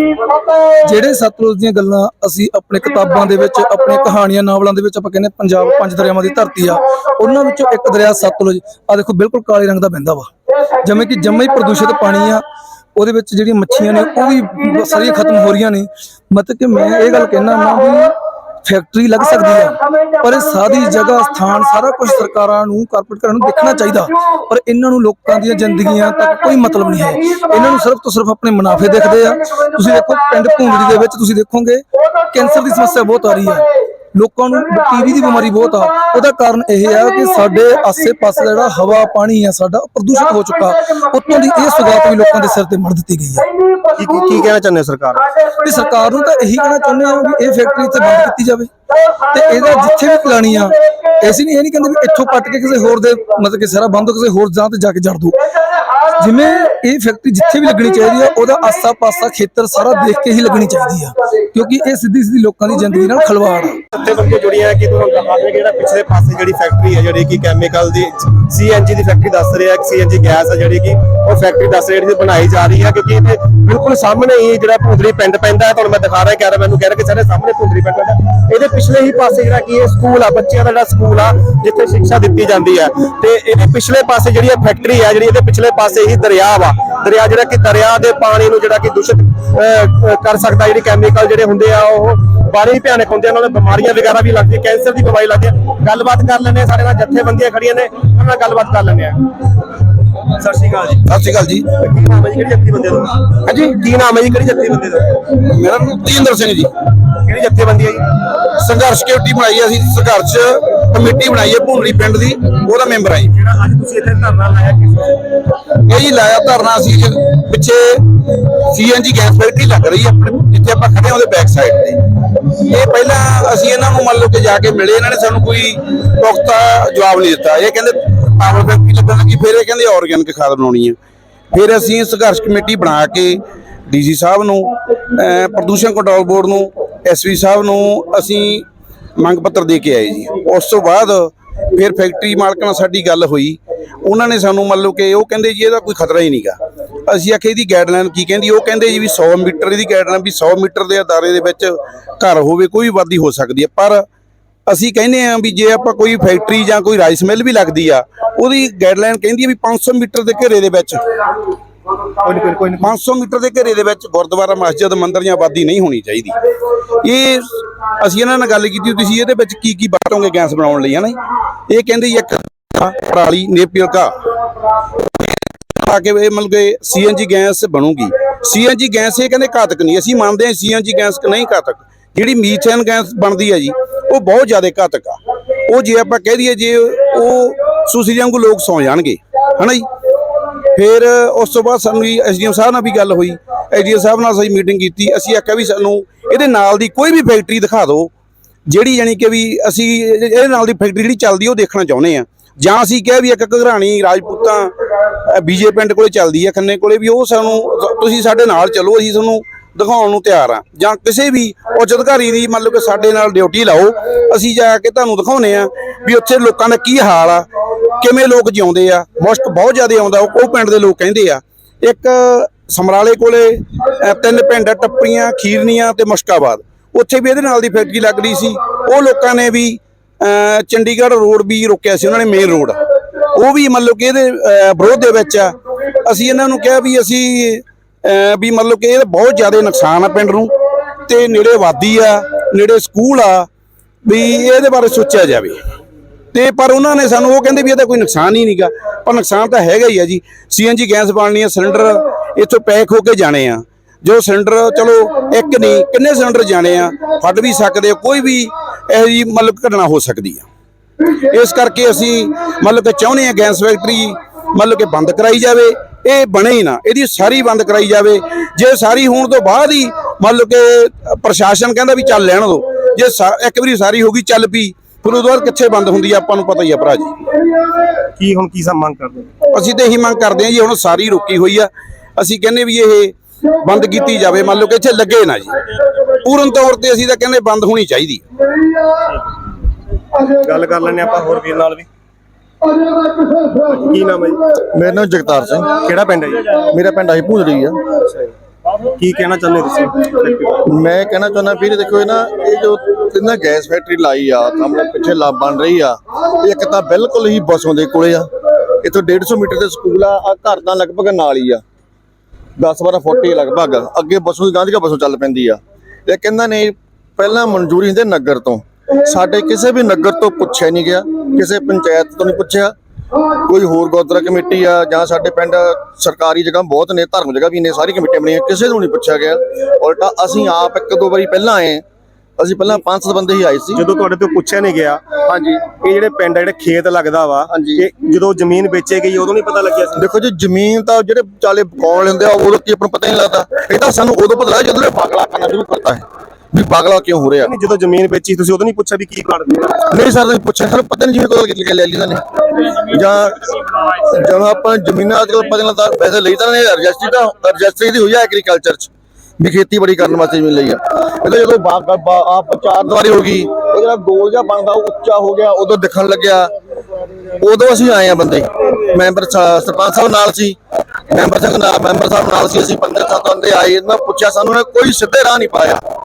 ਜਿਹੜੇ ਸਤਲੁਜ ਦੀਆਂ ਗੱਲਾਂ ਅਸੀਂ ਆਪਣੇ ਕਿਤਾਬਾਂ ਦੇ ਵਿੱਚ ਆਪਣੇ ਕਹਾਣੀਆਂ ਨਾਵਲਾਂ ਦੇ ਵਿੱਚ ਆਪਾਂ ਕਹਿੰਦੇ ਪੰਜਾਬ ਪੰਜ ਦਰਿਆਵਾਂ ਦੀ ਧਰਤੀ ਆ ਉਹਨਾਂ ਵਿੱਚੋਂ ਇੱਕ ਦਰਿਆ ਸਤਲੁਜ। ਆ ਦੇਖੋ ਬਿਲਕੁਲ ਕਾਲੇ ਰੰਗ ਦਾ ਬਹਿੰਦਾ ਵਾ। ਜਿਵੇਂ ਕਿ ਜੰਮੇ ਹੀ ਪ੍ਰਦੂਸ਼ਿਤ ਪਾਣੀ ਆ ਉਹਦੇ ਵਿੱਚ ਜਿਹੜੀਆਂ ਮੱਛੀਆਂ ਨੇ, ਉਹ ਵੀ ਸਾਰੀਆਂ ਖਤਮ ਹੋ ਰਹੀਆਂ ਨੇ। ਮਤਲਬ ਕਿ ਮੈਂ ਇਹ ਗੱਲ ਕਹਿਣਾ ਨਾ ਵੀ ਫੈਕਟਰੀ ਲੱਗ ਸਕਦੀ ਆ, ਪਰ ਇਹ ਸਾਰੀ ਜਗ੍ਹਾ, ਸਥਾਨ, ਸਾਰਾ ਕੁਝ ਸਰਕਾਰਾਂ ਨੂੰ ਕਾਰਪੋਰੇਟ ਘਰਾਂ ਨੂੰ ਦੇਖਣਾ ਚਾਹੀਦਾ। ਪਰ ਇਹਨਾਂ ਨੂੰ ਲੋਕਾਂ ਦੀਆਂ ਜ਼ਿੰਦਗੀਆਂ ਤੱਕ ਕੋਈ ਮਤਲਬ ਨਹੀਂ ਹੈ। ਇਹਨਾਂ ਨੂੰ ਸਿਰਫ ਤੋਂ ਸਿਰਫ ਆਪਣੇ ਮੁਨਾਫੇ ਦੇਖਦੇ ਆ। ਤੁਸੀਂ ਦੇਖੋ ਪਿੰਡ ਭੂੰਦੜੀ ਦੇ ਵਿੱਚ ਤੁਸੀਂ ਦੇਖੋਗੇ, ਕੈਂਸਰ ਦੀ ਸਮੱਸਿਆ ਬਹੁਤ ਆ ਰਹੀ ਹੈ ਲੋਕਾਂ ਨੂੰ ਟੀਵੀ ਦੀ ਬਿਮਾਰੀ ਬਹੁਤ ਆ। ਉਹਦਾ ਕਾਰਨ ਇਹ ਆ ਕਿ ਸਾਡੇ ਆਸੇ-ਪਾਸੇ ਜਿਹੜਾ ਹਵਾ ਪਾਣੀ ਆ ਸਾਡਾ ਪ੍ਰਦੂਸ਼ਿਤ ਹੋ ਚੁੱਕਾ। ਉੱਤੋਂ ਦੀ ਇਹ ਸੁਗਾਤ ਵੀ ਲੋਕਾਂ ਦੇ ਸਿਰ ਤੇ ਮੜ ਦਿੱਤੀ ਗਈ ਹੈ ਕੀ ਕੀ ਕੀ ਕਹਿਣਾ ਚਾਹੁੰਦੇ ਹੋ ਸਰਕਾਰ? ਨੂੰ? ਤੇ ਸਰਕਾਰ ਨੂੰ ਤਾਂ ਇਹੀ ਕਹਿਣਾ ਚਾਹੁੰਦੇ ਆ ਵੀ ਇਹ ਫੈਕਟਰੀ ਇੱਥੇ ਬੰਦ ਕੀਤੀ ਜਾਵੇ। ਤੇ ਇਹਦਾ ਜਿੱਥੇ ਵੀ ਚਲਾਣੀ ਆ ਐਸੀ ਨਹੀਂ ਇਹ ਨਹੀਂ ਕਹਿੰਦੇ ਵੀ ਇੱਥੋਂ ਕੱਟ ਕੇ ਕਿਸੇ ਹੋਰ ਦੇ ਮਤਲਬ ਕਿ ਸਾਰਾ ਬੰਦ ਕਿਸੇ ਹੋਰ ਜਾਂ ਤੇ ਜਾ ਕੇ ਜੜ ਦੋ। ਜਿਵੇਂ ਇਹ ਫੈਕਟਰੀ ਜਿੱਥੇ ਵੀ ਲੱਗਣੀ ਚਾਹੀਦੀ ਆ ਉਹਦਾ ਆਸਾ-ਪਾਸਾ ਖੇਤਰ ਸਾਰਾ ਦੇਖ ਕੇ ਹੀ ਲੱਗਣੀ ਚਾਹੀਦੀ ਆ ਕਿਉਂਕਿ ਇਹ ਸਿੱਧੀ ਸਿੱਧੀ ਲੋਕਾਂ ਦੀ ਜ਼ਿੰਦਗੀ ਨਾਲ ਖਲਵਾੜ ਆ। ਜਥੇਬੰਦੀਆਂ ਜੁੜੀਆਂ ਕਿ ਤੁਹਾਨੂੰ ਰਹੇ ਜਿਹੜਾ ਪਿਛਲੇ ਪਾਸੇ ਜਿਹੜੀ ਫੈਕਟਰੀ ਹੈ ਜਿਹੜੀ ਕਿ ਕੈਮੀਕਲ ਦੀ ਸੀਐਨਜੀ ਦੀ ਫੈਕਟਰੀ ਦੱਸ ਰਿਹਾ ਕਿ ਸੀਐਨਜੀ ਗੈਸ ਹੈ ਜਿਹੜੀ ਕਿ ਉਹ ਫੈਕਟਰੀ ਦੱਸ ਰਿਹਾ ਜਿਹੜੀ ਬਣਾਈ ਜਾ ਰਹੀ ਹੈ ਕਿਉਂਕਿ ਇਹਦੇ ਬਿਲਕੁਲ ਸਾਹਮਣੇ ਹੀ ਜਿਹੜਾ ਭੁੰਦਰੀ ਪਿੰਡ ਪੈਂਦਾ ਹੈ ਤੁਹਾਨੂੰ ਮੈਂ ਦਿਖਾ ਰਿਹਾ ਕਹਿ ਰਿਹਾ ਮੈਨੂੰ ਕਹਿ ਰਿਹਾ ਕਿ ਸਾਡੇ ਸਾਹਮਣੇ ਭੁੰਦਰੀ ਪਿੰਡ ਪੈਂਦਾ ਇਹਦੇ ਪਿਛਲੇ ਹੀ ਪਾਸੇ ਜਿਹੜਾ ਕਿ ਇਹ ਸਕੂਲ ਆ ਬੱਚਿਆਂ ਦਾ ਜਿਹੜਾ ਸਕੂਲ ਆ ਜਿੱਥੇ ਸਿੱਖਿਆ ਦਿੱਤੀ ਜਾਂਦੀ ਹੈ। ਤੇ ਇਹਦੇ ਪਿਛਲੇ ਪਾਸੇ ਜਿਹੜੀ ਇਹ ਫੈਕਟਰੀ ਹੈ ਜਿਹੜੀ ਇਹਦੇ ਪਿਛਲੇ ਪਾਸੇ ਹੀ ਦਰਿਆ ਵਾ। ਦਰਿਆ ਜਿਹੜਾ ਕਿ ਦਰਿਆ ਦੇ ਪਾਣੀ ਨੂੰ ਜਿਹੜਾ ਕਿ ਦੂਸ਼ਿਤ ਅਹ, ਕਰ ਸਕਦਾ ਜਿਹੜੀ ਕੈਮੀਕਲ ਜਿਹੜੇ ਹੁੰਦੇ ਆ ਉਹ ਬਾਰੇ ਹੀ ਭਿਆਨਕ ਹੁੰਦੇ ਆ ਉਹਨਾਂ ਨੂੰ ਬਿਮਾਰੀਆਂ ਵਗੈਰਾ ਵੀ ਲੱਗਦੀਆਂ ਕੈਂਸਰ ਦੀ ਬਿਮਾਰੀ ਲੱਗਦੀ ਹੈ ਗੱਲਬਾਤ ਕਰ ਲੈਣੇ ਆ ਸਾਡੇ ਨਾਲ ਜਥੇਬੰਦੀਆਂ ਖੜੀਆਂ ਨੇ ਉਹਨਾਂ ਨਾਲ ਗੱਲਬਾਤ ਕਰ ਲੈਂਦੇ ਆ। ਸਤਿ ਸ਼੍ਰੀ ਅਕਾਲ ਜੀ। ਸਤਿ ਸ਼੍ਰੀ ਅਕਾਲ ਜੀ। ਕੀ ਨਾਮ ਹੈ ਜੀ ਕਿਹੜੀ ਜਥੇਬੰਦੀ ਦਾ? ਹਾਂਜੀ। ਕੀ ਨਾਮ ਹੈ ਜੀ ਕਿਹੜੀ ਜਥੇਬੰਦੀ ਦਾ? ਮੇਰਾ ਨਾਮ ਤੇਜਿੰਦਰ ਸਿੰਘ ਜੀ। ਕਿਹੜੀ ਜਥੇਬੰਦੀ ਹੈ ਜੀ? ਸੰਘਰਸ਼ ਕਮੇਟੀ ਬਣਾਈ ਹੈ ਅਸੀਂ ਸੰਘਰਸ਼ ਕਮੇਟੀ ਬਣਾਈ ਹੈ ਭੂੰਦੜੀ ਪਿੰਡ ਦੀ ਉਹਦਾ ਮੈਂਬਰ ਆ ਜੀ। ਜਿਹੜਾ ਅੱਜ ਤੁਸੀਂ ਇੱਥੇ ਧਰਨਾ ਲਾਇਆ ਕਿਸ ਇਹ ਜੀ ਲਾਇਆ ਧਰਨਾ ਸੀ ਪਿੱਛੇ ਸੀਐਨਜੀ ਗੈਸ ਫੈਕਟਰੀ ਲੱਗ ਰਹੀ ਹੈ ਆਪਣੇ ਜਿੱਥੇ ਆਪਾਂ ਖੜੇ ਉਹਦੇ ਬੈਕ ਸਾਈਡ ਤੇ। ਇਹ ਪਹਿਲਾਂ ਅਸੀਂ ਇਹਨਾਂ ਨੂੰ ਮੰਨ ਲਓ ਕਿ ਜਾ ਕੇ ਮਿਲੇ ਇਹਨਾਂ ਨੇ ਸਾਨੂੰ ਕੋਈ ਪੁਖਤਾ ਜਵਾਬ ਨਹੀਂ ਦਿੱਤਾ। ਇਹ ਕਹਿੰਦੇ ਪਾਵਰ ਫੈਕਟਰੀ ਲੱਗਣ ਲੱਗੀ ਫਿਰ ਇਹ ਕਹਿੰਦੇ ਆਰਗੈਨਿਕ ਖਾਦ ਬਣਾਉਣੀ ਹੈ ਫਿਰ ਅਸੀਂ ਸੰਘਰਸ਼ ਕਮੇਟੀ ਬਣਾ ਕੇ ਡੀਸੀ ਸਾਹਿਬ ਨੂੰ ਪ੍ਰਦੂਸ਼ਣ ਕੰਟਰੋਲ ਬੋਰਡ ਨੂੰ ਐਸਵੀ ਸਾਹਿਬ ਨੂੰ ਅਸੀਂ ਮੰਗ ਪੱਤਰ ਦੇ ਕੇ ਆਏ ਜੀ। ਉਸ ਤੋਂ ਬਾਅਦ ਫਿਰ ਫੈਕਟਰੀ ਮਾਲਕ ਨਾਲ ਸਾਡੀ ਗੱਲ ਹੋਈ। ਉਹਨਾਂ ਨੇ ਸਾਨੂੰ ਮੰਨ ਲਓ ਕਿ ਉਹ ਕਹਿੰਦੇ ਜੀ ਇਹਦਾ ਕੋਈ ਖਤਰਾ ਹੀ ਨਹੀਂਗਾ ਅਸੀਂ ਆਖੇ ਇਹਦੀ ਗਾਈਡਲਾਈਨ ਕੀ ਕਹਿੰਦੀ? ਉਹ ਕਹਿੰਦੇ ਜੀ ਵੀ 100 ਮੀਟਰ, ਇਹਦੀ ਗਾਈਡਲਾਈਨ ਵੀ 100 ਮੀਟਰ ਦੇ ਅਦਾਰੇ ਦੇ ਵਿੱਚ ਘਰ ਹੋਵੇ, ਕੋਈ ਵੀ ਵਾਦੀ ਹੋ ਸਕਦੀ ਹੈ ਪਰ ਅਸੀਂ ਕਹਿੰਦੇ ਆ ਵੀ ਜੇ ਆਪਾਂ ਕੋਈ ਫੈਕਟਰੀ ਜਾਂ ਕੋਈ ਰਾਈਸ ਮਿਲ ਵੀ ਲੱਗਦੀ ਆ ਉਹਦੀ ਗਾਈਡਲਾਈਨ ਕਹਿੰਦੀ ਹੈ ਵੀ 500 ਮੀਟਰ ਦੇ ਘੇਰੇ ਦੇ ਵਿੱਚ। ਕੋਈ ਨਹੀਂ ਕੋਈ ਨਹੀਂ 500 ਮੀਟਰ ਦੇ ਘੇਰੇ ਦੇ ਵਿੱਚ ਗੁਰਦੁਆਰਾ ਮਸਜਿਦ ਮੰਦਿਰ ਜਾਂ ਆਬਾਦੀ ਨਹੀਂ ਹੋਣੀ ਚਾਹੀਦੀ। ਇਹ ਅਸੀਂ ਇਹਨਾਂ ਨਾਲ ਗੱਲ ਕੀਤੀ ਤੁਸੀਂ ਇਹਦੇ ਵਿੱਚ ਕੀ ਕੀ ਵਰਤੋਂਗੇ ਗੈਸ ਬਣਾਉਣ ਲਈ ਹਨਾ? ਇਹ ਕਹਿੰਦੇ ਇੱਕ ਪਰਾਲੀ ਨੇਪੀਅਲ ਕਾ ਆ ਕੇ ਇਹ ਮਤਲਬ ਕਿ ਸੀਐਨਜੀ ਗੈਸ ਬਣੂਗੀ। ਸੀਐਨਜੀ ਗੈਸ ਇਹ ਕਹਿੰਦੇ ਘਾਤਕ ਨਹੀਂ ਅਸੀਂ ਮੰਨਦੇ ਹਾਂ ਸੀਐਨਜੀ ਗੈਸ ਨਹੀਂ ਘਾਤਕ। ਜਿਹੜੀ ਮੀਥੇਨ ਗੈਸ ਬਣਦੀ ਹੈ ਜੀ, ਉਹ ਬਹੁਤ ਜ਼ਿਆਦਾ ਘਾਤਕ ਆ। ਉਹ ਜੇ ਆਪਾਂ ਕਹਿ ਦਈਏ, ਜੇ ਉਹ ਸੁਸਰੀ ਵਾਂਗੂ ਲੋਕ ਸੌ ਜਾਣਗੇ, ਹਨਾ ਜੀ? ਫਿਰ ਉਸ ਤੋਂ ਬਾਅਦ ਸਾਨੂੰ ਐਸਡੀਐਮ ਸਾਹਿਬ ਨਾਲ ਵੀ ਗੱਲ ਹੋਈ। ਐਸਡੀਐਮ ਸਾਹਿਬ ਨਾਲ ਅਸੀਂ ਮੀਟਿੰਗ ਕੀਤੀ। ਅਸੀਂ ਆਖਿਆ ਵੀ ਸਾਨੂੰ ਇਹਦੇ ਨਾਲ ਦੀ ਕੋਈ ਵੀ ਫੈਕਟਰੀ ਦਿਖਾ ਦਿਓ, ਜਿਹੜੀ ਯਾਨੀ ਕਿ ਵੀ ਅਸੀਂ ਇਹਦੇ ਨਾਲ ਦੀ ਫੈਕਟਰੀ ਜਿਹੜੀ ਚੱਲਦੀ ਉਹ ਦੇਖਣਾ ਚਾਹੁੰਦੇ ਆ। ਜਾਂ ਅਸੀਂ ਕਿਹਾ ਵੀ ਇੱਕ ਘਗਰਾਣੀ ਰਾਜਪੂਤਾਂ ਬੀਜੇ ਪਿੰਡ ਕੋਲੇ ਚੱਲਦੀ ਆ, ਖੰਨੇ ਕੋਲੇ ਵੀ ਉਹ ਸਾਨੂੰ, ਤੁਸੀਂ ਸਾਡੇ ਨਾਲ ਚੱਲੋ, ਅਸੀਂ ਤੁਹਾਨੂੰ ਦਿਖਾਉਣ ਨੂੰ ਤਿਆਰ ਆ। ਜਾਂ ਕਿਸੇ ਵੀ ਉੱਚ ਅਧਿਕਾਰੀ ਦੀ ਮੰਨ ਲਓ ਕਿ ਸਾਡੇ ਨਾਲ ਡਿਊਟੀ ਲਾਓ ਅਸੀਂ ਜਾ ਕੇ ਤੁਹਾਨੂੰ ਦਿਖਾਉਨੇ ਆ ਵੀ ਉੱਥੇ ਲੋਕਾਂ ਦਾ ਕੀ ਹਾਲ ਆ ਕਿਵੇਂ ਲੋਕ ਜਿਉਂਦੇ ਆ ਮੁਸ਼ਕ ਬਹੁਤ ਜ਼ਿਆਦਾ ਆਉਂਦਾ ਉਹ ਉਹ ਪਿੰਡ ਦੇ ਲੋਕ ਕਹਿੰਦੇ ਆ। ਇੱਕ ਸਮਰਾਲੇ ਕੋਲੇ ਤਿੰਨ ਪਿੰਡ ਆ, ਟੱਪਰੀਆਂ ਖੀਰਨੀਆਂ ਤੇ ਮੁਸ਼ਕਾਬਾਦ। ਉੱਥੇ ਵੀ ਇਹਦੇ ਨਾਲ ਦੀ ਫੈਕਟਰੀ ਲੱਗ ਰਹੀ ਸੀ। ਉਹ ਲੋਕਾਂ ਨੇ ਵੀ ਚੰਡੀਗੜ੍ਹ ਰੋਡ ਵੀ ਰੋਕਿਆ ਸੀ ਉਹਨਾਂ ਨੇ ਮੇਨ ਰੋਡ। ਉਹ ਵੀ ਮਤਲਬ ਕਿ ਇਹਦੇ ਵਿਰੋਧ ਦੇ ਵਿੱਚ ਆ। ਅਸੀਂ ਇਹਨਾਂ ਨੂੰ ਕਿਹਾ ਵੀ ਅਸੀਂ ਵੀ ਮਤਲਬ ਕਿ ਇਹ ਬਹੁਤ ਜ਼ਿਆਦਾ ਨੁਕਸਾਨ ਆ ਪਿੰਡ ਨੂੰ ਤੇ ਨੇੜੇ ਵਾਦੀ ਆ, ਨੇੜੇ ਸਕੂਲ ਆ, ਵੀ ਇਹਦੇ ਬਾਰੇ ਸੋਚਿਆ ਜਾਵੇ। ਤੇ ਪਰ ਉਹਨਾਂ ਨੇ ਸਾਨੂੰ ਉਹ ਕਹਿੰਦੇ ਵੀ ਇਹਦਾ ਕੋਈ ਨੁਕਸਾਨ ਹੀ ਨਹੀਂਗਾ। ਪਰ ਨੁਕਸਾਨ ਤਾਂ ਹੈਗਾ ਹੀ ਆ ਜੀ। ਸੀਐਨਜੀ ਗੈਸ ਬਣਨੀ ਆ, ਸਿਲੰਡਰ ਇੱਥੋਂ ਪੈਕ ਹੋ ਕੇ ਜਾਣੇ ਆ। ਜੋ ਸਿਲੰਡਰ, ਚਲੋ, ਇੱਕ ਨਹੀਂ, ਕਿੰਨੇ ਸਿਲੰਡਰ ਜਾਣੇ ਆ ਫਟ ਵੀ ਸਕਦੇ ਕੋਈ ਵੀ ਇਹੋ ਜੀ ਮਤਲਬ ਘਟਨਾ ਹੋ ਸਕਦੀ ਆ। ਇਸ ਕਰਕੇ ਅਸੀਂ ਮਤਲਬ ਕਿ ਚਾਹੁੰਦੇ ਆ ਗੈਸ ਫੈਕਟਰੀ ਮਤਲਬ ਕਿ ਬੰਦ ਕਰਾਈ ਜਾਵੇ। ਇਹ ਬਣੇ ਹੀ ਨਾ ਇਹਦੀ ਸਾਰੀ ਬੰਦ ਕਰਾਈ ਜਾਵੇ। ਜੇ ਸਾਰੀ ਹੋਣ ਤੋਂ ਬਾਅਦ ਹੀ ਮਤਲਬ ਕਿ ਪ੍ਰਸ਼ਾਸਨ ਕਹਿੰਦਾ ਵੀ ਚੱਲ ਲੈਣ ਦੋ ਜੇ ਇੱਕ ਵਾਰੀ ਸਾਰੀ ਹੋ ਗਈ ਚੱਲ ਪਈ ਫਿਰ ਉਦੋਂ ਬਾਅਦ ਕਿੱਥੇ ਬੰਦ ਹੁੰਦੀ ਆ ਆਪਾਂ ਨੂੰ ਪਤਾ ਹੀ ਆ ਭਰਾ ਜੀ। ਕੀ ਹੁਣ ਕੀ ਸਮ ਮੰਗ ਕਰਦੇ? ਅਸੀਂ ਤੇ ਇਹੀ ਮੰਗ ਕਰਦੇ ਹਾਂ ਜੀ ਹੁਣ ਸਾਰੀ ਰੁਕੀ ਹੋਈ ਆ। ਅਸੀਂ ਕਹਿੰਦੇ ਵੀ ਇਹ ਬੰਦ ਕੀਤੀ ਜਾਵੇ ਮੰਨ ਲਓ ਕਿ ਇੱਥੇ ਲੱਗੇ ਨਾ ਜੀ। ਪੂਰਨ ਤੌਰ ਤੇ ਅਸੀਂ ਤਾਂ ਕਹਿੰਦੇ ਬੰਦ ਹੋਣੀ ਚਾਹੀਦੀ। ਗੱਲ ਕਰ ਲੈਣੇ ਆਪਾਂ ਹੋਰ ਵੀਰ ਨਾਲ ਵੀ। ਕੀ ਨਾਮ ਹੈ ਜੀ? ਮੇਰਾ ਨਾਮ ਜਗਤਾਰ ਸਿੰਘ। ਕਿਹੜਾ ਪਿੰਡ ਹੈ ਜੀ? ਮੇਰਾ ਪਿੰਡ ਆਹੀ ਭੂਜੜੀ ਆ। ਕੀ ਕਹਿਣਾ ਚਾਹੁੰਦੇ ਤੁਸੀਂ? ਮੈਂ ਕਹਿਣਾ ਚਾਹੁੰਦਾ ਵੀਰ ਦੇਖੋ ਇਹ ਨਾ ਇਹ ਜੋ ਇਹਨਾਂ ਗੈਸ ਫੈਕਟਰੀ ਲਾਈ ਆ ਸਾਹਮਣੇ ਪਿੱਛੇ ਲਾ ਬਣ ਰਹੀ ਆ ਇਹ ਇੱਕ ਤਾਂ ਬਿਲਕੁਲ ਹੀ ਬਸੋਂ ਦੇ ਕੋਲੇ ਆ। ਇੱਥੋਂ 150 ਮੀਟਰ ਦੇ ਸਕੂਲ ਆ ਆ ਘਰ ਦਾ ਲਗਭਗ ਨਾਲ ਹੀ ਆ। 10 12 ਫੁੱਟ ਹੀ ਲਗਭਗ। ਅੱਗੇ ਬਸੋਂ ਦੀ ਗਾਂਧੀਆ ਬਸੋਂ ਚੱਲ ਪੈਂਦੀ ਆ। ਇਹ ਕਹਿੰਦਾ ਨੇ ਪਹਿਲਾਂ ਮਨਜ਼ੂਰੀ ਹੁੰਦੇ ਨਗਰ ਤੋਂ। ਸਾਡੇ ਕਿਸੇ ਵੀ ਨਗਰ ਤੋਂ ਪੁੱਛਿਆ ਨਹੀਂ ਗਿਆ ਕਿਸੇ ਪੰਚਾਇਤ ਤੋਂ ਨਹੀਂ ਪੁੱਛਿਆ। ਕੋਈ ਹੋਰ ਗੁਰਦੁਆਰਾ ਕਮੇਟੀ ਆ ਜਾਂ ਸਾਡੇ ਪਿੰਡ ਸਰਕਾਰੀ ਜਗ੍ਹਾ ਬਹੁਤ ਨੇ ਧਰਮ ਜਗ੍ਹਾ ਵੀ ਨੇ ਸਾਰੀ ਕਮੇਟੀਆਂ ਬਣੀਆਂ ਕਿਸੇ ਨੂੰ ਨਹੀਂ ਪੁੱਛਿਆ ਗਿਆ। ਉਲਟਾ ਅਸੀਂ ਆਪ ਇੱਕ ਦੋ ਵਾਰੀ ਪਹਿਲਾਂ ਆਏ ਅਸੀਂ ਪਹਿਲਾਂ ਪੰਜ ਸੱਤ ਬੰਦੇ ਹੀ ਆਏ ਸੀ। ਜਦੋਂ ਤੁਹਾਡੇ ਤੋਂ ਪੁੱਛਿਆ ਨਹੀਂ ਗਿਆ ਹਾਂਜੀ। ਇਹ ਜਿਹੜੇ ਪਿੰਡ ਆ ਜਿਹੜੇ ਖੇਤ ਲੱਗਦਾ ਵਾ ਹਾਂਜੀ। ਇਹ ਜਦੋਂ ਜ਼ਮੀਨ ਵੇਚੇ ਗਈ ਉਦੋਂ ਨਹੀਂ ਪਤਾ ਲੱਗਿਆ ਸੀ? ਦੇਖੋ ਜੀ ਜ਼ਮੀਨ ਤਾਂ ਜਿਹੜੇ ਚਾਲੇ ਵਾਲੇ ਹੁੰਦੇ ਆ ਉਦੋਂ ਕੀ ਆਪਾਂ ਨੂੰ ਪਤਾ ਨਹੀਂ ਲੱਗਦਾ। ਇਹ ਤਾਂ ਸਾਨੂੰ ਉਦੋਂ ਪਤਾ ਲੱਗਾ ਜਦੋਂ ਇਹ ਪਾਗਲਾ ਕਰਨਾ ਸ਼ੁਰੂ ਕਰਤਾ ਹੈ ਵੀ ਪਾਗਲਾ ਕਿਉਂ ਹੋ ਰਿਹਾ ਨਹੀਂ ਜਦੋਂ ਜ਼ਮੀਨ ਵੇਚੀ ਤੁਸੀਂ ਉਦੋਂ ਨਹੀਂ ਪੁੱਛਿਆ ਵੀ ਕੀ ਕਰਦੇ ਨਹੀਂ ਸਰ ਤੁਸੀਂ ਪੁੱਛਿਆ ਸਾਨੂੰ ਪਤਾ ਨਹੀਂ ਜਿਵੇਂ ਕੋਲ ਕਿੱਥੇ ਲੈ ਲਈ ਨੇ। ਜਾਂ ਜਦੋਂ ਆਪਾਂ ਜ਼ਮੀਨਾਂ ਅੱਜ ਕੱਲ੍ਹ ਪਤਾ ਨਹੀਂ ਲੱਗਦਾ ਵੈਸੇ ਲਈ ਤਾਂ ਨੇ ਰਜਿਸਟਰੀ ਤਾਂ ਰਜਿਸਟਰੀ ਦੀ ਹੋਈ ਆ ਐਗਰੀਕਲਚਰ ਚ ਵੀ ਖੇਤੀਬਾੜੀ ਕਰਨ ਵਾਸਤੇ ਜ਼ਮੀਨ ਲਈ ਆ। ਇਹ ਤਾਂ ਜਦੋਂ ਬਾਗ ਆਪ ਚਾਰ ਦੀਵਾਰੀ ਹੋ ਗਈ ਉਹ ਜਿਹੜਾ ਗੋਲ ਜਿਹਾ ਬਣਦਾ ਉਹ ਉੱਚਾ ਹੋ ਗਿਆ ਉਦੋਂ ਦਿਖਣ ਲੱਗਿਆ। ਉਦੋਂ ਅਸੀਂ ਆਏ ਆ ਬੰਦੇ। ਮੈਂਬਰ ਸਰਪੰਚ ਸਾਹਿਬ ਨਾਲ ਸੀ। ਮੈਂਬਰ ਸਿੰਘ ਨਾਲ ਮੈਂਬਰ ਸਾਹਿਬ ਨਾਲ ਸੀ ਅਸੀਂ ਪੰਜ ਸੱਤ ਬੰਦੇ ਆਏ ਇਹਨਾਂ ਪੁੱਛਿਆ ਸਾਨੂੰ ਕੋਈ ਸਿੱਧੇ ਰਾਹ ਨਹੀਂ ਪਾਇਆ। ਜੀ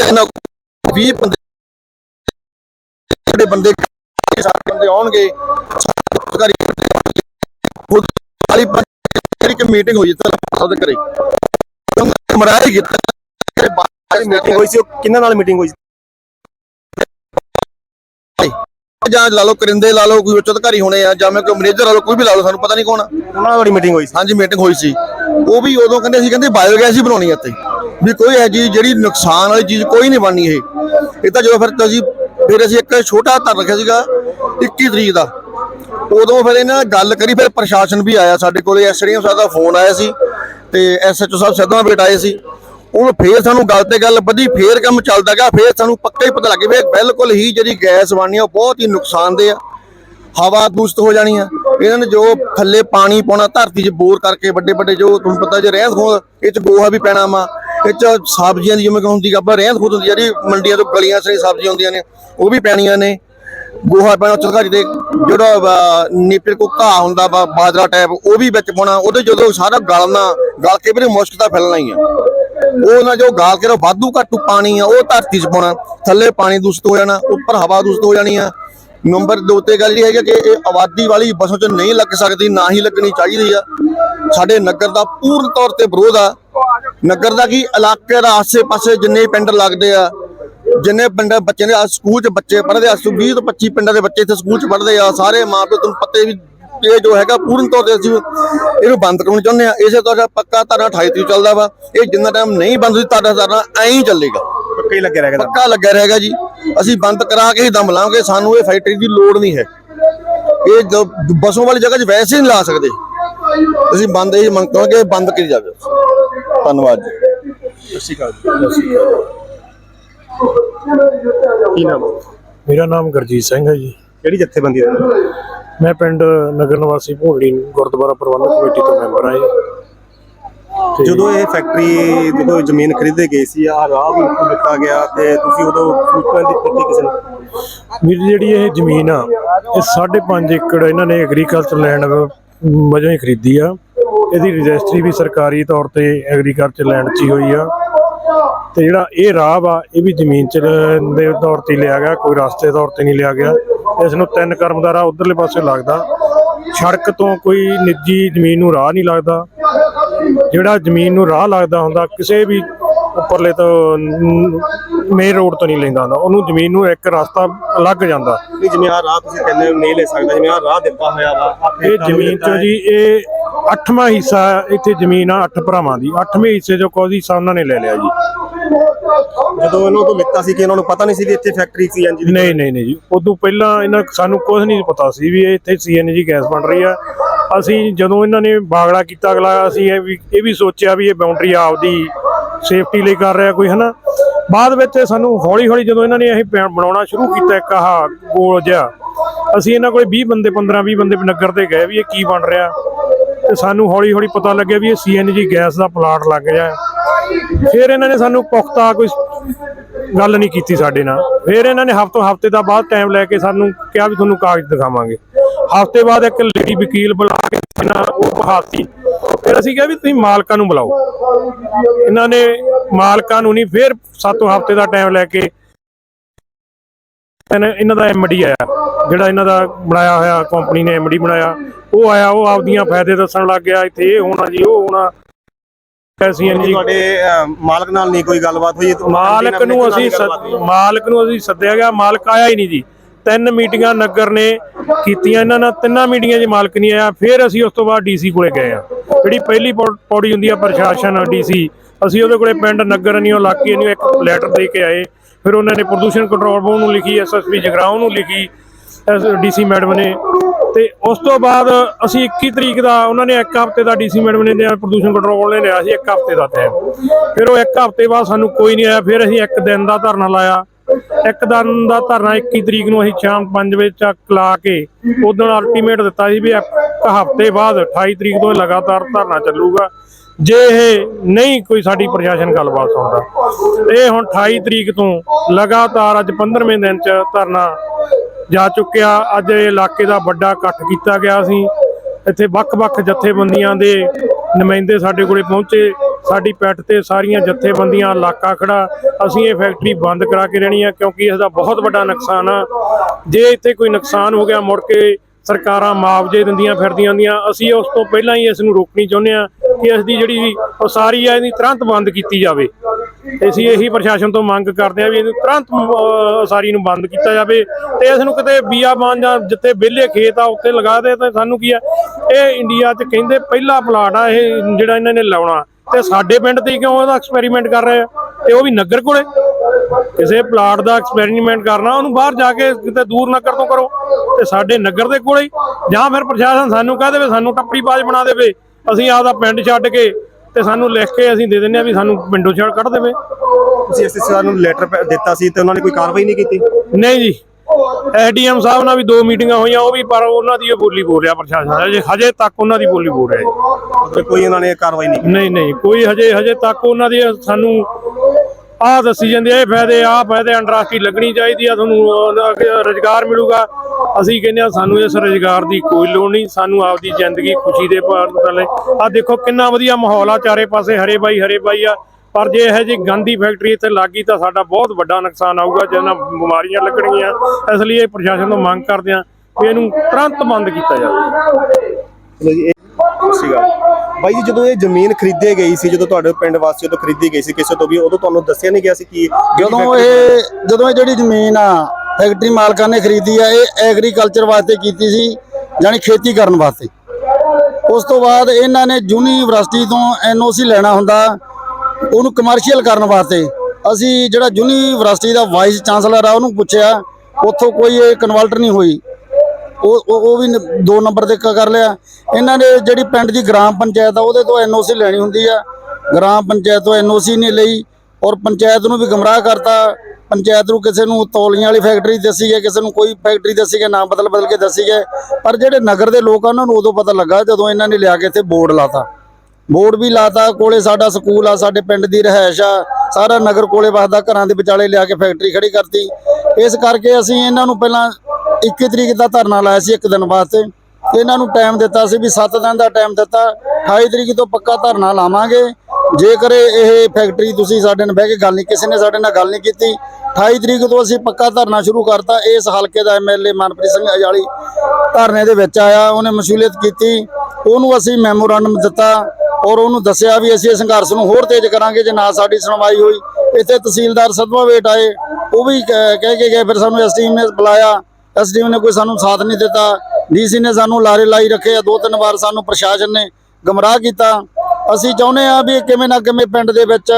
ਇਹਨਾਂ 20 ਬੰਦੇ ਜਿਹੜੇ ਬੰਦੇ ਸਾਰੇ ਬੰਦੇ ਆਉਣਗੇ ਸਰਕਾਰੀ ਖੁਦ ਵਾਲੀ ਜਿਹੜੀ ਕਿ ਮੀਟਿੰਗ ਹੋਈ ਤਾਂ ਸਭ ਦੇ ਘਰੇ ਮਰਾਈ ਮੀਟਿੰਗ ਹੋਈ ਸੀ ਉਹ ਕਿਹਨਾਂ ਨਾਲ ਮੀਟਿੰਗ ਹੋਈ ਸੀ? ਜਾਂ ਲਾ ਲਓ ਕਰਿੰਦੇ ਲਾ ਲਓ ਕੋਈ ਉੱਚ ਅਧਿਕਾਰੀ ਹੋਣੇ ਆ ਜਾਂ ਮੈਂ ਕੋਈ ਮੈਨੇਜਰ ਲਾ ਲਓ ਕੋਈ ਵੀ ਲਾ ਲਓ ਸਾਨੂੰ ਪਤਾ ਨਹੀਂ ਕੌਣ ਆ। ਉਹਨਾਂ ਨਾਲ ਮੀਟਿੰਗ ਹੋਈ ਸੀ। ਹਾਂਜੀ ਮੀਟਿੰਗ ਹੋਈ ਸੀ। ਉਹ ਵੀ ਉਦੋਂ ਕਹਿੰਦੇ ਸੀ ਕਹਿੰਦੇ ਬਾਇਓਗੈਸ ਹੀ ਬਣਾਉਣੀ ਹੈ ਇੱਥੇ। ਵੀ ਕੋਈ ਹੈ ਜੀ ਜਿਹੜੀ ਨੁਕਸਾਨ ਵਾਲੀ ਚੀਜ਼ ਕੋਈ ਨਹੀਂ ਬਣਨੀ ਇਹ। ਇਹ ਤਾਂ ਜਦੋਂ ਫਿਰ ਅਸੀਂ ਫਿਰ ਅਸੀਂ ਇੱਕ ਛੋਟਾ ਧਰ ਰੱਖਿਆ ਸੀਗਾ 21 ਤਰੀਕ ਦਾ। ਉਦੋਂ ਫਿਰ ਇਹਨਾਂ ਨਾਲ ਗੱਲ ਕਰੀ ਫਿਰ ਪ੍ਰਸ਼ਾਸਨ ਵੀ ਆਇਆ ਸਾਡੇ ਕੋਲੇ ਐਸਡੀਐਮ ਸਾਹਿਬ ਦਾ ਫੋਨ ਆਇਆ ਸੀ ਤੇ ਐਸਐਚਓ ਸਾਹਿਬ ਸਿੱਧਵਾਂ ਬੇਟ ਆਏ ਸੀ। ਉਹ ਫੇਰ ਸਾਨੂੰ ਗੱਲ ਤੇ ਗੱਲ ਵਧੀ, ਫੇਰ ਕੰਮ ਚੱਲਦਾ ਗਿਆ, ਫੇਰ ਸਾਨੂੰ ਪੱਕਾ ਹੀ ਪਤਾ ਲੱਗ ਗਿਆ ਬਿਲਕੁਲ ਹੀ ਜਿਹੜੀ ਗੈਸ ਬਣਨੀ ਆ, ਉਹ ਬਹੁਤ ਹੀ ਨੁਕਸਾਨਦੇਹ ਆ। ਹਵਾ ਦੂਸ਼ਿਤ ਹੋ ਜਾਣੀ ਆ। ਇਹਨਾਂ ਨੇ ਜੋ ਥੱਲੇ ਪਾਣੀ ਪਾਉਣਾ, ਧਰਤੀ 'ਚ ਬੋਰ ਕਰਕੇ ਵੱਡੇ ਵੱਡੇ ਜੋ ਤੁਹਾਨੂੰ ਪਤਾ ਜੇ ਰਹਿੰਦ ਖੂੰਹਦ, ਇਹ 'ਚ ਗੋਹਾ ਵੀ ਪੈਣਾ ਵਾ, ਇਹ 'ਚ ਸਬਜ਼ੀਆਂ ਦੀ ਜਿਵੇਂ ਹੁੰਦੀ ਆਪਾਂ ਰਹਿੰਦ ਖੋਦ ਹੁੰਦੀ ਜਿਹੜੀ ਮੰਡੀਆਂ ਤੋਂ ਗਲੀਆਂ ਸੇ ਸਬਜ਼ੀਆਂ ਹੁੰਦੀਆਂ ਨੇ, ਉਹ ਵੀ ਪੈਣੀਆਂ ਨੇ। ਗੋਹਾ ਪੈਣਾ ਚਲਕਾ ਦੇ ਜਿਹੜਾ ਨੀਪਰ ਕੋ ਘਾਹ ਹੁੰਦਾ ਵਾ, ਬਾਜਰਾ ਟਾਈਪ ਉਹ ਵੀ ਵਿੱਚ ਪਾਉਣਾ, ਉਹਦੇ ਜਦੋਂ ਸਾਰਾ ਗਲਣਾ, ਗਲ ਕੇ ਵੀ ਮੁਸ਼ਕ ਤਾਂ ਫੈਲਣਾ ਹੀ ਆ। ਉਹ ਨਾ ਜੋ ਗਾਲ ਕੇ ਉਹ ਵਾਧੂ ਘੱਟੂ ਪਾਣੀ ਆ, ਉਹ ਧਰਤੀ 'ਚ ਪਾਉਣਾ। ਥੱਲੇ ਪਾਣੀ ਦੂਸ਼ਿਤ ਹੋ ਜਾਣਾ, ਉੱਪਰ ਹਵਾ ਦੂਸ਼ਿਤ ਹੋ ਜਾਣੀ ਆ। ਨੰਬਰ ਦੋ ਤੇ ਗੱਲ ਇਹ ਹੈਗੀ ਕਿ ਇਹ ਆਬਾਦੀ ਵਾਲੀ ਬੱਸਾਂ 'ਚ ਨਹੀਂ ਲੱਗ ਸਕਦੀ, ਨਾ ਹੀ ਲੱਗਣੀ ਚਾਹੀਦੀ ਆ। ਸਾਡੇ ਨਗਰ ਦਾ ਪੂਰਨ ਤੌਰ ਤੇ ਵਿਰੋਧ ਆ। ਨਗਰ ਦਾ ਕੀ ਇਲਾਕੇ ਦਾ ਆਸੇ-ਪਾਸੇ ਜਿੰਨੇ ਪਿੰਡ ਲੱਗਦੇ ਆ, ਜਿੰਨੇ ਪਿੰਡ ਬੱਚੇ ਨੇ ਸਕੂਲ 'ਚ ਬੱਚੇ ਪੜ੍ਹਦੇ ਆ 20 ਤੋਂ 25 ਪਿੰਡਾਂ ਦੇ ਬੱਚੇ ਇੱਥੇ ਸਕੂਲ 'ਚ ਪੜ੍ਹਦੇ ਆ। ਸਾਰੇ ਮਾਪੇ ਤੁਹਾਨੂੰ ਪਤਾ ਵੀ ਇਹ ਜੋ ਹੈਗਾ ਪੂਰਨ ਤੌਰ ਤੇ ਅਸੀਂ ਇਹਨੂੰ ਬੰਦ ਕਰਾਉਣਾ ਚਾਹੁੰਦੇ ਆ ਇਸੇ ਤੌਰ ਤੇ ਪੱਕਾ ਧਰਨਾ 28 ਤਰੀਕ ਚੱਲਦਾ ਵਾ। ਇਹ ਜਿੰਨਾ ਟਾਈਮ ਨਹੀਂ ਬੰਦ ਹੋਈ ਤੁਹਾਡਾ ਧਰਨਾ ਐਂ ਹੀ ਚੱਲੇਗਾ। ਪੱਕਾ ਹੀ ਲੱਗਿਆ ਰਹੇਗਾ ਪੱਕਾ ਲੱਗਿਆ ਰਹੇਗਾ ਜੀ। ਅਸੀਂ ਬੰਦ ਕਰਾ ਕੇ ਹੀ ਦਮ ਲਾਵਾਂਗੇ। ਸਾਨੂੰ ਇਹ ਫੈਕਟਰੀ ਦੀ ਲੋੜ ਨਹੀਂ ਹੈ। ਇਹ ਬਸੋਂ ਵਾਲੀ ਜਗ੍ਹਾ 'ਚ ਵੈਸੇ ਹੀ ਨਹੀਂ ਲਾ ਸਕਦੇ। ਅਸੀਂ ਬੰਦ ਇਹ ਮੰਗ ਕਰਾਂਗੇ ਬੰਦ ਕਰੀ ਜਾਵੇ। ਧੰਨਵਾਦ ਜੀ। ਸਤਿ ਸ਼੍ਰੀ ਅਕਾਲ ਜੀ। ਕੀ ਨਾਮ? ਹੈ? ਮੇਰਾ ਨਾਮ ਗੁਰਜੀਤ ਸਿੰਘ ਹੈ ਜੀ। ਕਿਹੜੀ ਜਥੇਬੰਦੀ ਦਾ ਮੈਂ ਪਿੰਡ ਨਗਰ ਨਿਵਾਸੀ ਭੋਲੀ ਗੁਰਦੁਆਰਾ ਪ੍ਰਬੰਧਕ ਕਮੇਟੀ ਤੋਂ ਮੈਂਬਰ ਤੇ ਜਦੋਂ ਇਹ ਫੈਕਟਰੀ ਜਦੋਂ ਜ਼ਮੀਨ ਖਰੀਦੇ ਗਈ ਸੀ ਆ ਰਾਹ ਵੀ ਦਿੱਤਾ ਗਿਆ ਤੇ ਤੁਸੀਂ ਉਦੋਂ ਸੂਚਨਾ ਦੀ ਦਿੱਤੀ ਕਿਸੇ ਨੂੰ? ਵੀਰ ਜਿਹੜੀ ਇਹ ਜ਼ਮੀਨ ਆ ਇਹ 5.5 ਏਕੜ ਇਹਨਾਂ ਨੇ ਐਗਰੀਕਲਚਰ ਲੈਂਡ ਵਜੋਂ ਹੀ ਖਰੀਦੀ ਆ। ਇਹਦੀ ਰਜਿਸਟਰੀ ਵੀ ਸਰਕਾਰੀ ਤੌਰ ਤੇ ਐਗਰੀਕਲਚਰ ਲੈਂਡ 'ਚ ਹੀ ਹੋਈ ਆ। ਤੇ ਜਿਹੜਾ ਇਹ ਰਾਹ ਵਾ ਇਹ ਵੀ ਜ਼ਮੀਨ 'ਚ ਦੇ ਤੌਰ ਤੇ ਲਿਆ ਗਿਆ ਕੋਈ ਰਸਤੇ ਤੌਰ ਤੇ ਨਹੀਂ ਲਿਆ ਗਿਆ। ਇਸ ਨੂੰ ਤਿੰਨ ਕਰਮ ਦਾ ਰਾਹ ਉਧਰਲੇ ਪਾਸੇ ਲੱਗਦਾ। ਸੜਕ ਤੋਂ ਕੋਈ ਨਿੱਜੀ ਜ਼ਮੀਨ ਨੂੰ ਰਾਹ ਨਹੀਂ ਲੱਗਦਾ। ਜਿਹੜਾ ਜ਼ਮੀਨ ਨੂੰ ਰਾਹ ਲੱਗਦਾ ਹੁੰਦਾ ਕਿਸੇ ਵੀ ਉੱਪਰਲੇ ਤੋਂ ਮੇਨ ਰੋਡ ਤੋਂ ਨਹੀਂ ਲੈਂਦਾ ਹੁੰਦਾ। ਉਹਨੂੰ ਜ਼ਮੀਨ ਨੂੰ ਇੱਕ ਰਸਤਾ ਲੱਗ ਜਾਂਦਾ। ਨਹੀਂ ਜਿਵੇਂ ਆ ਰਾਹ ਤੁਸੀਂ ਕਹਿੰਦੇ ਨਹੀਂ ਲੈ ਸਕਦਾ। ਜਿਵੇਂ ਆ ਰਾਹ ਦਿੱਤਾ ਹੋਇਆ ਵਾ ਇਹ ਜ਼ਮੀਨ ਚੋਂ। ਜੀ ਇਹ ਅੱਠਵਾਂ ਹਿੱਸਾ ਇੱਥੇ ਜ਼ਮੀਨ ਆ ਅੱਠ ਭਰਾਵਾਂ ਦੀ। ਅੱਠਵੇਂ ਹਿੱਸੇ ਚੋਂ ਕੋਈ ਹਿੱਸਾ ਉਹਨਾਂ ਨੇ ਲੈ ਲਿਆ ਜੀ। ਜਦੋਂ ਇਹਨਾਂ ਤੋਂ ਲਿੱਤਾ ਸੀ ਕਿ ਇਹਨਾਂ ਨੂੰ ਪਤਾ ਨਹੀਂ ਸੀ ਵੀ ਇੱਥੇ ਫੈਕਟਰੀ ਸੀ ਐਨਜੀ ਦੀ ਨਹੀਂ ਨਹੀਂ ਨਹੀਂ ਜੀ। ਉਦੋਂ ਪਹਿਲਾਂ ਇਹਨਾਂ ਸਾਨੂੰ ਕੁਝ ਨਹੀਂ ਪਤਾ ਸੀ ਵੀ ਇਹ ਇੱਥੇ ਸੀਐਨਜੀ ਗੈਸ ਬਣ ਰਹੀ ਆ। ਅਸੀਂ ਜਦੋਂ ਇਹਨਾਂ ਨੇ ਬਾਗੜਾ ਕੀਤਾ ਅਗਲਾ, ਅਸੀਂ ਇਹ ਵੀ ਇਹ ਵੀ ਸੋਚਿਆ ਵੀ ਇਹ ਬਾਉਂਡਰੀ ਆਪਦੀ ਸੇਫਟੀ ਲਈ ਕਰ ਰਿਹਾ ਕੋਈ, ਹਨਾ? ਬਾਅਦ ਵਿੱਚ ਸਾਨੂੰ ਹੌਲੀ ਹੌਲੀ ਜਦੋਂ ਇਹਨਾਂ ਨੇ ਇਹ ਪੈ- ਬਣਾਉਣਾ ਸ਼ੁਰੂ ਕੀਤਾ ਇੱਕ ਆਹ ਗੋਲ ਜਿਹਾ, ਅਸੀਂ ਇਹਨਾਂ ਕੋਲ 20 ਬੰਦੇ 15 20 ਬੰਦੇ ਨਗਰ ਤੇ ਗਏ ਵੀ ਇਹ ਕੀ ਬਣ ਰਿਹਾ। ਤੇ ਸਾਨੂੰ ਹੌਲੀ ਹੌਲੀ ਪਤਾ ਲੱਗਿਆ ਵੀ ਇਹ ਸੀਐਨਜੀ ਗੈਸ ਦਾ ਪਲਾਂਟ ਲੱਗ ਰਿਹਾ। ਫਿਰ ਇਹਨਾਂ ਨੇ ਸਾਨੂੰ ਪੁਖਤਾ ਕੋਈ ਗੱਲ ਨਹੀਂ ਕੀਤੀ ਸਾਡੇ ਨਾਲ। ਫਿਰ ਇਹਨਾਂ ਨੇ ਹਫ਼ਤੋਂ ਹਫ਼ਤੇ ਦਾ ਬਾਅਦ ਟਾਈਮ ਲੈ ਕੇ ਸਾਨੂੰ ਕਿਹਾ ਵੀ ਤੁਹਾਨੂੰ ਕਾਗਜ਼ ਦਿਖਾਵਾਂਗੇ। ਹਫ਼ਤੇ ਬਾਅਦ ਇੱਕ ਲੇਡੀ ਵਕੀਲ ਬੁਲਾ ਕੇ ਇਹਨਾਂ ਉਹ ਬਹਾਤੀ। ਫਿਰ ਅਸੀਂ ਕਿਹਾ ਵੀ ਤੁਸੀਂ ਮਾਲਕਾਂ ਨੂੰ ਬੁਲਾਓ। ਇਹਨਾਂ ਨੇ ਮਾਲਕਾਂ ਨੂੰ ਨਹੀਂ, ਫਿਰ ਸੱਤੋਂ ਹਫ਼ਤੇ ਦਾ ਟਾਈਮ ਲੈ ਕੇ ਇਹਨਾਂ ਇਹਨਾਂ ਦਾ ਐਮਡੀ ਆਇਆ। ਜਿਹੜਾ ਇਹਨਾਂ ਦਾ ਬਣਾਇਆ ਹੋਇਆ ਕੰਪਨੀ ਨੇ ਐਮਡੀ ਬਣਾਇਆ। ਉਹ ਆਇਆ, ਉਹ ਆਪਦੀਆਂ ਫਾਇਦੇ ਦੱਸਣ ਲੱਗ ਗਿਆ, ਇੱਥੇ ਇਹ ਹੋਣਾ, ਜੀ ਉਹ ਹੋਣਾ। ਐਸੀ ਜੀ ਤੁਹਾਡੇ ਅਹ, ਮਾਲਕ ਨਾਲ ਨਹੀਂ ਕੋਈ ਗੱਲਬਾਤ ਹੋਈ ਮਾਲਕ ਨੂੰ ਅਸੀਂ ਸੱਦ- ਮਾਲਕ ਨੂੰ ਅਸੀਂ ਸੱਦਿਆ ਗਿਆ ਮਾਲਕ ਆਇਆ ਹੀ ਨਹੀਂ ਜੀ। ਤਿੰਨ ਮੀਟਿੰਗਾਂ ਨਗਰ ਨੇ ਕੀਤੀਆਂ ਇਹਨਾਂ ਨਾਲ ਤਿੰਨਾਂ ਮੀਟਿੰਗਾਂ 'ਚ ਮਾਲਕ ਨਹੀਂ ਆਇਆ ਫਿਰ ਅਸੀਂ ਉਸ ਤੋਂ ਬਾਅਦ ਡੀਸੀ ਕੋਲੇ ਗਏ ਆ ਜਿਹੜੀ ਪਹਿਲੀ ਪੌ- ਪੌੜੀ ਹੁੰਦੀ ਆ ਪ੍ਰਸ਼ਾਸਨ ਡੀਸੀ ਅਸੀਂ ਉਹਦੇ ਕੋਲੇ ਪਿੰਡ ਨਗਰ ਨਹੀਂ ਇਲਾਕੇ ਨੂੰ ਇੱਕ ਲੈਟਰ ਦੇ ਕੇ ਆਏ। ਫਿਰ ਉਹਨਾਂ ਨੇ ਪ੍ਰਦੂਸ਼ਣ ਕੰਟਰੋਲ ਬੋਰਡ ਨੂੰ ਲਿਖੀ ਐਸਐਸਪੀ ਜਗਰਾਉਂ ਨੂੰ ਲਿਖੀ ਡੀਸੀ ਮੈਡਮ ਨੇ। ਤੇ ਉਸ ਤੋਂ ਬਾਅਦ ਅਸੀਂ 21 ਤਰੀਕ ਦਾ ਉਹਨਾਂ ਨੇ ਇੱਕ ਹਫ਼ਤੇ ਦਾ ਡੀਸੀ ਮੈਡਮ ਨੇ ਲਿਆ, ਪ੍ਰਦੂਸ਼ਣ ਕੰਟਰੋਲ ਨੇ ਲਿਆ ਸੀ ਇੱਕ ਹਫ਼ਤੇ ਦਾ ਟਾਈਮ ਫਿਰ ਉਹ ਇੱਕ ਹਫ਼ਤੇ ਬਾਅਦ ਸਾਨੂੰ ਕੋਈ ਨਹੀਂ ਆਇਆ, ਫਿਰ ਅਸੀਂ ਇੱਕ ਦਿਨ ਦਾ ਧਰਨਾ ਲਾਇਆ। ਇੱਕ ਦਿਨ ਦਾ ਧਰਨਾ 21 ਤਰੀਕ ਨੂੰ ਅਸੀਂ ਸ਼ਾਮ 5 ਵਜੇ ਤੱਕ ਲਾ ਕੇ ਉਦੋਂ ਅਲਟੀਮੇਟ ਦਿੱਤਾ ਸੀ ਵੀ ਇੱਕ ਹਫ਼ਤੇ ਬਾਅਦ 28 ਤਰੀਕ ਤੋਂ ਇਹ ਲਗਾਤਾਰ ਧਰਨਾ ਚੱਲੂਗਾ। ਜੇ ਇਹ ਨਹੀਂ ਕੋਈ ਸਾਡੀ ਪ੍ਰਸ਼ਾਸਨ ਗੱਲਬਾਤ ਸੁਣਦਾ। ਇਹ ਹੁਣ 28 ਤਰੀਕ ਤੋਂ ਲਗਾਤਾਰ ਅੱਜ 15ਵੇਂ ਦਿਨ ਚ ਧਰਨਾ ਜਾ ਚੁੱਕਿਆ। ਅੱਜ ਇਹ ਇਲਾਕੇ ਦਾ ਵੱਡਾ ਇਕੱਠ ਕੀਤਾ ਗਿਆ ਸੀ। ਇੱਥੇ ਵੱਖ-ਵੱਖ ਜਥੇਬੰਦੀਆਂ ਦੇ ਨੁਮਾਇੰਦੇ ਸਾਡੇ ਕੋਲੇ ਪਹੁੰਚੇ। ਸਾਡੀ ਪੈਠ ਤੇ ਸਾਰੀਆਂ ਜਥੇਬੰਦੀਆਂ, ਇਲਾਕਾ ਖੜਾ। ਅਸੀਂ ਇਹ ਫੈਕਟਰੀ ਬੰਦ ਕਰਾ ਕੇ ਰਹਿਣੀ ਆ ਕਿਉਂਕਿ ਇਸ ਦਾ ਬਹੁਤ ਵੱਡਾ ਨੁਕਸਾਨ ਆ। ਜੇ ਇੱਥੇ ਕੋਈ ਨੁਕਸਾਨ ਹੋ ਗਿਆ, ਮੁੜ ਕੇ ਸਰਕਾਰਾਂ ਮੁਆਵਜ਼ੇ ਦਿੰਦੀਆਂ ਫਿਰਦੀਆਂ ਹੁੰਦੀਆਂ। ਅਸੀਂ ਉਸ ਤੋਂ ਪਹਿਲਾਂ ਹੀ ਇਸ ਨੂੰ ਰੋਕਣੀ ਚਾਹੁੰਦੇ ਆ ਕਿ ਇਸ ਦੀ ਜਿਹੜੀ ਉਸਾਰੀ ਆ, ਇਹਦੀ ਤੁਰੰਤ ਬੰਦ ਕੀਤੀ ਜਾਵੇ। ਅਸੀਂ ਇਹੀ ਪ੍ਰਸ਼ਾਸਨ ਤੋਂ ਮੰਗ ਕਰਦੇ ਆ ਵੀ ਇਹਨੂੰ ਤੁਰੰਤ ਉਸਾਰੀ ਨੂੰ ਬੰਦ ਕੀਤਾ ਜਾਵੇ ਤੇ ਇਸ ਨੂੰ ਕਿਤੇ ਬੀਆਬਾਨ ਜਾਂ ਜਿੱਥੇ ਵਿਹਲੇ ਖੇਤ ਆ, ਉੱਥੇ ਲਗਾ ਦੇ ਤਾਂ ਸਾਨੂੰ ਕੀ ਆ, ਇਹ ਇੰਡੀਆ 'ਚ ਕਹਿੰਦੇ ਪਹਿਲਾ ਪਲਾਟ ਆ, ਇਹ ਜਿਹੜਾ ਇਹਨਾਂ ਨੇ ਲਾਉਣਾ। ਤੇ ਸਾਡੇ ਪਿੰਡ ਤੇ ਹੀ ਕਿਉਂ ਇਹਦਾ ਐਕਸਪੈਰੀਮੈਂਟ ਕਰ ਰਹੇ ਆ? ਤੇ ਉਹ ਵੀ ਨਗਰ ਕੋਲੇ। ਕਿਸੇ ਪਲਾਟ ਦਾ ਐਕਸਪੈਰੀਮੈਂਟ ਕਰਨਾ, ਉਹਨੂੰ ਬਾਹਰ ਜਾ ਕੇ ਕਿਤੇ ਦੂਰ ਨਗਰ ਤੋਂ ਕਰੋ। ਤੇ ਸਾਡੇ ਨਗਰ ਦੇ ਕੋਲੇ ਹੀ, ਜਾਂ ਫਿਰ ਪ੍ਰਸ਼ਾਸਨ ਸਾਨੂੰ ਕਹਿ ਦੇਵੇ, ਸਾਨੂੰ ਟੱਪੜੀ ਬਾਜ਼ ਬਣਾ ਦੇਵੇ। ਅਸੀਂ ਆਪਦਾ ਪਿੰਡ ਛੱਡ ਕੇ ਤੇ ਸਾਨੂੰ ਲਿਖ ਕੇ ਅਸੀਂ ਦੇ ਦਿੰਦੇ ਆ ਵੀ ਸਾਨੂੰ ਪਿੰਡੋਂ ਛੱਡ ਕੱਢ ਦੇਵੇ। ਤੁਸੀਂ ਐਸਐਸਸੀ ਨੂੰ ਲੈਟਰ ਦਿੱਤਾ ਸੀ ਤੇ ਉਹਨਾਂ ਨੇ ਕੋਈ ਕਾਰਵਾਈ ਨਹੀਂ ਕੀਤੀ? ਨਹੀਂ ਜੀ। ਐਸਡੀਐਮ ਸਾਹਿਬ ਨਾਲ ਵੀ ਦੋ ਮੀਟਿੰਗਾਂ ਹੋਈਆਂ ਉਹ ਵੀ ਪਰ ਉਹਨਾਂ ਦੀ ਬੋਲੀ ਬੋਲ ਰਿਹਾ ਪ੍ਰਸ਼ਾਸਨ ਹਜੇ ਹਜੇ ਤੱਕ ਉਹਨਾਂ ਦੀ ਬੋਲੀ ਬੋਲ ਰਿਹਾ ਜੀ। ਕੋਈ ਉਹਨਾਂ ਨੇ ਕਾਰਵਾਈ ਨਹੀਂ ਨਹੀਂ ਨਹੀਂ। ਕੋਈ ਹਜੇ ਹਜੇ ਤੱਕ ਉਹਨਾਂ ਦੀ ਸਾਨੂੰ ਆਹ ਦੱਸੀ ਜਾਂਦੇ ਆ, ਇਹ ਫਾਇਦੇ ਆਹ ਫਾਇਦੇ ਅੰਡਰਸਟੀ ਲੱਗਣੀ ਚਾਹੀਦੀ ਆ, ਤੁਹਾਨੂੰ ਰੋਜ਼ਗਾਰ ਮਿਲੂਗਾ। ਅਸੀਂ ਕਹਿੰਦੇ ਆ, ਸਾਨੂੰ ਇਸ ਰੋਜ਼ਗਾਰ ਦੀ ਕੋਈ ਲੋੜ ਨਹੀਂ, ਸਾਨੂੰ ਆਪਦੀ ਜ਼ਿੰਦਗੀ ਖੁਸ਼ੀ ਦੇ ਭਾਰ ਲੈ ਆ ਦੇਖੋ ਕਿੰਨਾ ਵਧੀਆ ਮਾਹੌਲ ਆ, ਚਾਰੇ ਪਾਸੇ ਹਰੇ ਬਾਈ ਹਰੇ ਬਾਈ ਆ। ਪਰ ਜੇ ਇਹ ਜੀ ਗੰਦੀ ਫੈਕਟਰੀ ਇੱਥੇ ਲੱਗੀ ਤਾਂ ਸਾਡਾ ਬਹੁਤ ਵੱਡਾ ਨੁਕਸਾਨ ਆਊਗਾ ਜਿਹਨਾਂ ਬਿਮਾਰੀਆਂ ਲੱਗਣਗੀਆਂ। ਇਸ ਲਈ ਇਹ ਪ੍ਰਸ਼ਾਸਨ ਤੋਂ ਮੰਗ ਕਰਦੇ ਆ ਵੀ ਇਹਨੂੰ ਤੁਰੰਤ ਬੰਦ ਕੀਤਾ ਜਾਵੇ। ਸੀਗਾ। ਬਾਈ ਜੀ ਜਦੋਂ ਇਹ ਜ਼ਮੀਨ ਖਰੀਦੀ ਗਈ ਸੀ ਜਦੋਂ ਤੁਹਾਡੇ ਪਿੰਡ ਵਾਸੀਆਂ ਤੋਂ ਖਰੀਦੀ ਗਈ ਸੀ ਕਿਸੇ ਤੋਂ ਵੀ ਉਦੋਂ ਤੁਹਾਨੂੰ ਦੱਸਿਆ ਨਹੀਂ ਗਿਆ ਸੀ ਕਿ ਜਦੋਂ ਇਹ ਜਦੋਂ ਇਹ ਜਿਹੜੀ ਜ਼ਮੀਨ ਆ ਫੈਕਟਰੀ ਮਾਲਕਾਂ ਨੇ ਖਰੀਦੀ ਆ ਇਹ ਐਗਰੀਕਲਚਰ ਵਾਸਤੇ ਕੀਤੀ ਸੀ ਯਾਨੀ ਖੇਤੀ ਕਰਨ ਵਾਸਤੇ। ਉਸ ਤੋਂ ਬਾਅਦ ਇਹਨਾਂ ਨੇ ਯੂਨੀਵਰਸਿਟੀ ਤੋਂ ਐਨਓਸੀ ਲੈਣਾ ਹੁੰਦਾ ਉਹਨੂੰ ਕਮਰਸ਼ੀਅਲ ਕਰਨ ਵਾਸਤੇ। ਅਸੀਂ ਜਿਹੜਾ ਯੂਨੀਵਰਸਿਟੀ ਦਾ ਵਾਈਸ ਚਾਂਸਲਰ ਆ ਉਹਨੂੰ ਪੁੱਛਿਆ ਉੱਥੋਂ ਕੋਈ ਇਹ ਕਨਵਰਟਰ ਨਹੀਂ ਹੋਈ। ਉਹ ਉਹ ਵੀ ਦੋ ਨੰਬਰ ਤੇ ਕਰ ਲਿਆ। ਇਹਨਾਂ ਨੇ ਜਿਹੜੀ ਪਿੰਡ ਦੀ ਗ੍ਰਾਮ ਪੰਚਾਇਤ ਆ, ਉਹਦੇ ਤੋਂ ਐਨਓਸੀ ਲੈਣੀ ਹੁੰਦੀ ਆ। ਗ੍ਰਾਮ ਪੰਚਾਇਤ ਤੋਂ ਐਨਓਸੀ ਨਹੀਂ ਲਈ ਔਰ ਪੰਚਾਇਤ ਨੂੰ ਵੀ ਗਮਰਾਹ ਕਰਤਾ। ਪੰਚਾਇਤ ਨੂੰ ਕਿਸੇ ਨੂੰ ਤੌਲੀਆਂ ਵਾਲੀ ਫੈਕਟਰੀ ਦੱਸੀ ਗਏ ਕਿਸੇ ਨੂੰ ਕੋਈ ਫੈਕਟਰੀ ਦੱਸੀ ਗਏ ਨਾਮ ਬਦਲ ਬਦਲ ਕੇ ਦੱਸੀ ਗਏ ਪਰ ਜਿਹੜੇ ਨਗਰ ਦੇ ਲੋਕ ਆ ਉਹਨਾਂ ਨੂੰ ਉਦੋਂ ਪਤਾ ਲੱਗਾ ਜਦੋਂ ਇਹਨਾਂ ਨੇ ਲਿਆ ਕੇ ਇੱਥੇ ਬੋਰਡ ਲਾਤਾ। ਬੋਰਡ ਵੀ ਲਾਤਾ, ਕੋਲੇ ਸਾਡਾ ਸਕੂਲ ਆ, ਸਾਡੇ ਪਿੰਡ ਦੀ ਰਹਿائش ਆ। ਸਾਰਾ ਨਗਰ ਕੋਲੇ ਵਸਦਾ, ਘਰਾਂ ਦੇ ਵਿਚਾਲੇ ਲਿਆ ਕੇ ਫੈਕਟਰੀ ਖੜੀ ਕਰਤੀ। ਇਸ ਕਰਕੇ ਅਸੀਂ ਇਹਨਾਂ ਨੂੰ ਪਹਿਲਾਂ 21 ਤਰੀਕ ਦਾ ਧਰਨਾ ਲਾਇਆ ਸੀ ਇੱਕ ਦਿਨ ਵਾਸਤੇ ਇਹਨਾਂ ਨੂੰ ਟਾਈਮ ਦਿੱਤਾ ਸੀ ਵੀ 7 ਦਿਨ ਦਾ ਟਾਈਮ ਦਿੱਤਾ। 28 ਤਰੀਕ ਤੋਂ ਪੱਕਾ ਧਰਨਾ ਲਾਵਾਂਗੇ। ਜੇਕਰ ਇਹ ਫੈਕਟਰੀ ਤੁਸੀਂ ਸਾਡੇ ਨਾਲ ਬਹਿ ਕੇ ਗੱਲ ਨਹੀਂ ਕਿਸੇ ਨੇ ਸਾਡੇ ਨਾਲ ਗੱਲ ਨਹੀਂ ਕੀਤੀ 28 ਤਰੀਕ ਤੋਂ ਅਸੀਂ ਪੱਕਾ ਧਰਨਾ ਸ਼ੁਰੂ ਕਰਤਾ। ਇਸ ਹਲਕੇ ਦਾ ਐਮਐਲਏ ਮਨਪ੍ਰੀਤ ਸਿੰਘ ਅਜਾਲੀ ਧਰਨੇ ਦੇ ਵਿੱਚ ਆਇਆ। ਉਹਨੇ ਮਸ਼ੂਲੀਅਤ ਕੀਤੀ। ਉਹਨੂੰ ਅਸੀਂ ਮੈਮੋਰੰਡਮ ਦਿੱਤਾ ਔਰ ਉਹਨੂੰ ਦੱਸਿਆ ਵੀ ਅਸੀਂ ਇਹ ਸੰਘਰਸ਼ ਨੂੰ ਹੋਰ ਤੇਜ਼ ਕਰਾਂਗੇ। ਜੇ ਨਾ ਸਾਡੀ ਸੁਣਵਾਈ ਹੋਈ, ਇੱਥੇ ਤਹਿਸੀਲਦਾਰ ਸਦਵਾ ਵੇਟ ਆਏ। ਉਹ ਵੀ ਕਹਿ ਕਹਿ ਕੇ ਗਏ, ਫਿਰ ਸਾਨੂੰ ਐਸਟੀਐਮ ਨੇ ਬੁਲਾਇਆ। ਐਸਡੀਐਮ ਨੇ ਕੋਈ ਸਾਨੂੰ ਸਾਥ ਨਹੀਂ ਦਿੱਤਾ। ਡੀਸੀ ਨੇ ਸਾਨੂੰ ਲਾਰੇ ਲਾਈ ਰੱਖੇ ਆ। ਦੋ ਤਿੰਨ ਵਾਰ ਸਾਨੂੰ ਪ੍ਰਸ਼ਾਸਨ ਨੇ ਗਮਰਾਹ ਕੀਤਾ। ਅਸੀਂ ਚਾਹੁੰਦੇ ਆ ਵੀ ਕਿਵੇਂ ਨਾ ਕਿਵੇਂ ਪਿੰਡ ਦੇ ਵਿੱਚ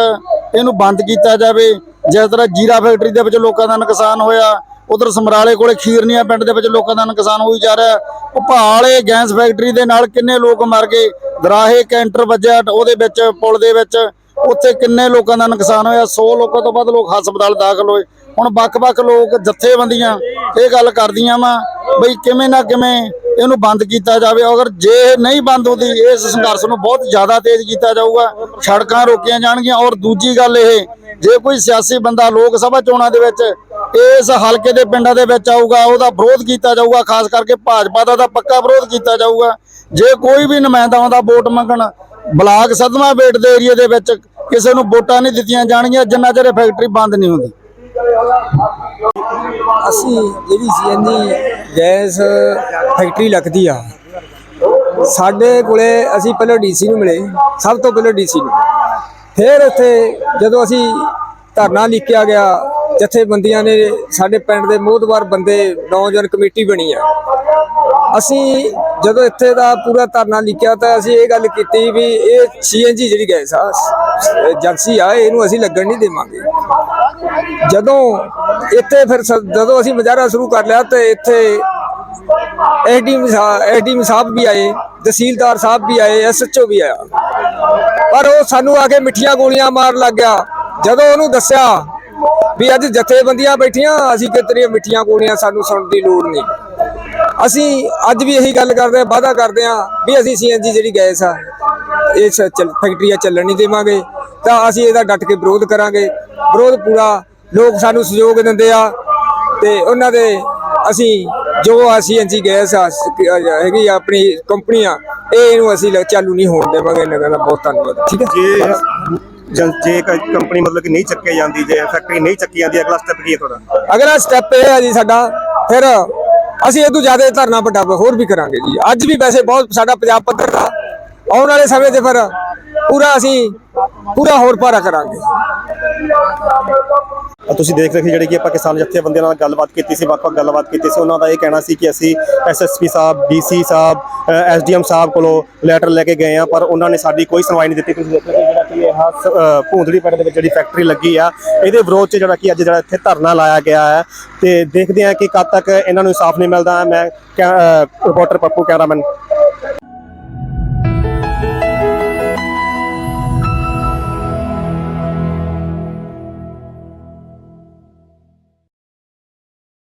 ਇਹਨੂੰ ਬੰਦ ਕੀਤਾ ਜਾਵੇ। ਜਿਸ ਤਰ੍ਹਾਂ ਜੀਰਾ ਫੈਕਟਰੀ ਦੇ ਵਿੱਚ ਲੋਕਾਂ ਦਾ ਨੁਕਸਾਨ ਹੋਇਆ। ਉਧਰ ਸਮਰਾਲੇ ਕੋਲੇ ਖੀਰਨੀਆਂ ਪਿੰਡ ਦੇ ਵਿੱਚ ਲੋਕਾਂ ਦਾ ਨੁਕਸਾਨ ਹੋਈ ਜਾ ਰਿਹਾ। ਭੋਪਾਲੇ ਗੈਸ ਫੈਕਟਰੀ ਦੇ ਨਾਲ ਕਿੰਨੇ ਲੋਕ ਮਰ ਗਏ? ਦਰਾਹੇ ਕੈਂਟਰ ਵੱਜਿਆ ਉਹਦੇ ਵਿੱਚ, ਪੁਲ ਦੇ ਵਿੱਚ। ਉੱਥੇ ਕਿੰਨੇ ਲੋਕਾਂ ਦਾ ਨੁਕਸਾਨ ਹੋਇਆ? 100 ਲੋਕਾਂ ਤੋਂ ਵੱਧ ਲੋਕ ਹਸਪਤਾਲ ਦਾਖਲ ਹੋਏ। ਹੁਣ ਵੱਖ-ਵੱਖ ਲੋਕ ਜਥੇਬੰਦੀਆਂ ਇਹ ਗੱਲ ਕਰਦੀਆਂ ਵਾ ਬਈ ਕਿਵੇਂ ਨਾ ਕਿਵੇਂ ਇਹਨੂੰ ਬੰਦ ਕੀਤਾ ਜਾਵੇ। ਅਗਰ ਜੇ ਇਹ ਨਹੀਂ ਬੰਦ ਹੁੰਦੀ, ਇਸ ਸੰਘਰਸ਼ ਨੂੰ ਬਹੁਤ ਜ਼ਿਆਦਾ ਤੇਜ਼ ਕੀਤਾ ਜਾਊਗਾ, ਸੜਕਾਂ ਰੋਕੀਆਂ ਜਾਣਗੀਆਂ ਔਰ ਦੂਜੀ ਗੱਲ ਇਹ, ਜੇ ਕੋਈ ਸਿਆਸੀ ਬੰਦਾ ਲੋਕ ਸਭਾ ਚੋਣਾਂ ਦੇ ਵਿੱਚ ਇਸ ਹਲਕੇ ਦੇ ਪਿੰਡਾਂ ਦੇ ਵਿੱਚ ਆਊਗਾ, ਉਹਦਾ ਵਿਰੋਧ ਕੀਤਾ ਜਾਊਗਾ, ਖਾਸ ਕਰਕੇ ਭਾਜਪਾ ਦਾ ਤਾਂ ਪੱਕਾ ਵਿਰੋਧ ਕੀਤਾ ਜਾਊਗਾ। ਜੇ ਕੋਈ ਵੀ ਨੁਮਾਇੰਦਾ ਆਉਂਦਾ ਵੋਟ ਮੰਗਣ, ਬਲਾਕ ਸਦਮਾ ਬੇਟ ਦੇ ਏਰੀਆ ਦੇ ਵਿੱਚ ਕਿਸੇ ਨੂੰ ਵੋਟਾਂ ਨਹੀਂ ਦਿੱਤੀਆਂ ਜਾਣਗੀਆਂ, ਜਿੰਨਾ ਚਿਰ ਇਹ ਫੈਕਟਰੀ ਬੰਦ ਨਹੀਂ ਹੁੰਦੀ। ਅਸੀਂ ਜਿਹੜੀ ਸੀਐਨਜੀ ਗੈਸ ਫੈਕਟਰੀ ਲੱਗਦੀ ਆ, ਸਾਡੇ ਕੋਲੇ ਅਸੀਂ ਪਹਿਲਾਂ ਡੀਸੀ ਨੂੰ ਮਿਲੇ, ਸਭ ਤੋਂ ਪਹਿਲਾਂ ਡੀਸੀ ਨੂੰ। ਫਿਰ ਉੱਥੇ ਜਦੋਂ ਅਸੀਂ ਧਰਨਾ ਲਿਖਿਆ ਗਿਆ, ਜਥੇਬੰਦੀਆਂ ਨੇ ਸਾਡੇ ਪਿੰਡ ਦੇ ਮੋਹਤਵਾਰ ਬੰਦੇ, ਨੌਜਵਾਨ ਕਮੇਟੀ ਬਣੀ ਆ। ਅਸੀਂ ਜਦੋਂ ਇੱਥੇ ਦਾ ਪੂਰਾ ਧਰਨਾ ਲਿਖਿਆ ਤਾਂ ਅਸੀਂ ਇਹ ਗੱਲ ਕੀਤੀ ਵੀ ਇਹ ਸੀਐਨਜੀ ਜਿਹੜੀ ਗੈਸ ਆ ਏਜੰਸੀ ਆ, ਇਹਨੂੰ ਅਸੀਂ ਲੱਗਣ ਨਹੀਂ ਦੇਵਾਂਗੇ। ਜਦੋਂ ਇੱਥੇ ਫਿਰ ਜਦੋਂ ਅਸੀਂ ਮੁਜ਼ਾਹਰਾ ਸ਼ੁਰੂ ਕਰ ਲਿਆ ਤੇ ਇੱਥੇ ਐਸਡੀਐਮ ਐਸਡੀਐਮ ਸਾਹਿਬ ਵੀ ਆਏ, ਤਹਿਸੀਲਦਾਰ ਸਾਹਿਬ ਵੀ ਆਏ ਐਸਐਚਓ ਵੀ ਆਇਆ। ਪਰ ਉਹ ਸਾਨੂੰ ਆ ਕੇ ਮਿੱਠੀਆਂ ਗੋਲੀਆਂ ਮਾਰ ਲੱਗ ਗਿਆ। ਜਦੋਂ ਉਹਨੂੰ ਦੱਸਿਆ ਵੀ ਅੱਜ ਜਥੇਬੰਦੀਆਂ ਬੈਠੀਆਂ, ਅਸੀਂ ਕਿਤਨੀਆਂ ਮਿੱਠੀਆਂ ਗੋਲੀਆਂ ਸਾਨੂੰ ਸੁਣਨ ਦੀ ਲੋੜ ਨਹੀਂ। ਅਸੀਂ ਅੱਜ ਵੀ ਇਹੀ ਗੱਲ ਕਰਦੇ ਆ ਵਾਅਦਾ ਕਰਦੇ ਆ ਵੀ ਅਸੀਂ ਸੀਐਨਜੀ ਜਿਹੜੀ ਗੈਸ ਆ ਇਸ ਚੱਲ- ਫੈਕਟਰੀ ਆ ਚੱਲਣ ਨਹੀਂ ਦੇਵਾਂਗੇ। ਤਾਂ ਅਸੀਂ ਇਹਦਾ ਡਟ ਕੇ ਵਿਰੋਧ ਕਰਾਂਗੇ। ਵਿਰੋਧ ਪੂਰਾ ਲੋਕ ਸਾਨੂੰ ਸਹਿਯੋਗ ਦਿੰਦੇ ਆ ਤੇ ਉਹਨਾਂ ਦੇ ਅਸੀਂ ਜੋ ਆ ਸੀਐਨਜੀ ਗੈਸ ਆ ਹੈਗੀ ਆਪਣੀ ਕੰਪਨੀ ਆ ਇਹ ਇਹਨੂੰ ਅਸੀਂ ਚਾਲੂ ਨਹੀਂ ਹੋਣ ਦੇਵਾਂਗੇ ਇਹਨਾਂ ਦਾ ਬਹੁਤ ਧੰਨਵਾਦ। ਠੀਕ ਹੈ? ਜੇ ਜੇ ਕੰਪਨੀ ਮਤਲਬ ਕਿ ਨਹੀਂ ਚੱਕੀ ਜਾਂਦੀ ਜੇ ਫੈਕਟਰੀ ਨਹੀਂ ਚੱਕੀ ਜਾਂਦੀ ਅਗਲਾ ਸਟੈਪ ਕੀ ਹੈ ਤੁਹਾਡਾ? ਅਗਲਾ ਸਟੈਪ ਇਹ ਹੈ ਜੀ ਸਾਡਾ ਫਿਰ ਅਸੀਂ ਇਹ ਤੋਂ ਜ਼ਿਆਦਾ ਧਰਨਾ ਵੱਡਾ ਹੋਰ ਵੀ ਕਰਾਂਗੇ ਜੀ। ਅੱਜ ਵੀ ਵੈਸੇ ਬਹੁਤ ਸਾਡਾ ਪੰਜਾਬ ਪੱਧਰ ਦਾ ਆਉਣ ਵਾਲੇ ਸਮੇਂ ਤੇ ਫਿਰ ਪੂਰਾ ਅਸੀਂ ਪੂਰਾ ਹੋਰ ਭਾਰਾ ਕਰਾਂਗੇ। ਤੁਸੀਂ ਦੇਖ ਰਹੇ ਸੀ ਜਿਹੜੀ ਕਿ ਆਪਾਂ ਕਿਸਾਨ ਜਥੇਬੰਦੀਆਂ ਨਾਲ ਗੱਲਬਾਤ ਕੀਤੀ ਸੀ, ਵੱਖ-ਵੱਖ ਗੱਲਬਾਤ ਕੀਤੀ ਸੀ, ਉਹਨਾਂ ਦਾ ਇਹ ਕਹਿਣਾ ਸੀ ਕਿ ਅਸੀਂ SSP sahib DC sahib SDM sahib ਕੋਲੋਂ ਲੈਟਰ ਲੈ ਕੇ ਗਏ ਆ ਪਰ ਉਹਨਾਂ ਨੇ ਸਾਡੀ ਕੋਈ ਸੁਣਵਾਈ ਨਹੀਂ ਦਿੱਤੀ। ਤੁਸੀਂ ਦੇਖੋ ਜਿਹੜਾ ਕਿ ਇਹ ਭੂੰਦੜੀ ਪਿੰਡ ਦੇ ਵਿੱਚ ਜਿਹੜੀ ਫੈਕਟਰੀ ਲੱਗੀ ਆ, ਇਹਦੇ ਵਿਰੋਧ 'ਚ ਜਿਹੜਾ ਕਿ ਅੱਜ ਜਿਹੜਾ ਇੱਥੇ ਧਰਨਾ ਲਾਇਆ ਗਿਆ ਹੈ, ਤੇ ਦੇਖਦੇ ਆ ਕਿ ਕਦ ਤੱਕ ਇਹਨਾਂ ਨੂੰ ਇਨਸਾਫ ਨਹੀਂ ਮਿਲਦਾ। ਮੈਂ ਕੈ- ਰਿਪੋਰਟਰ ਪੱਪੂ ਕੈਮਰਾਮੈਨ।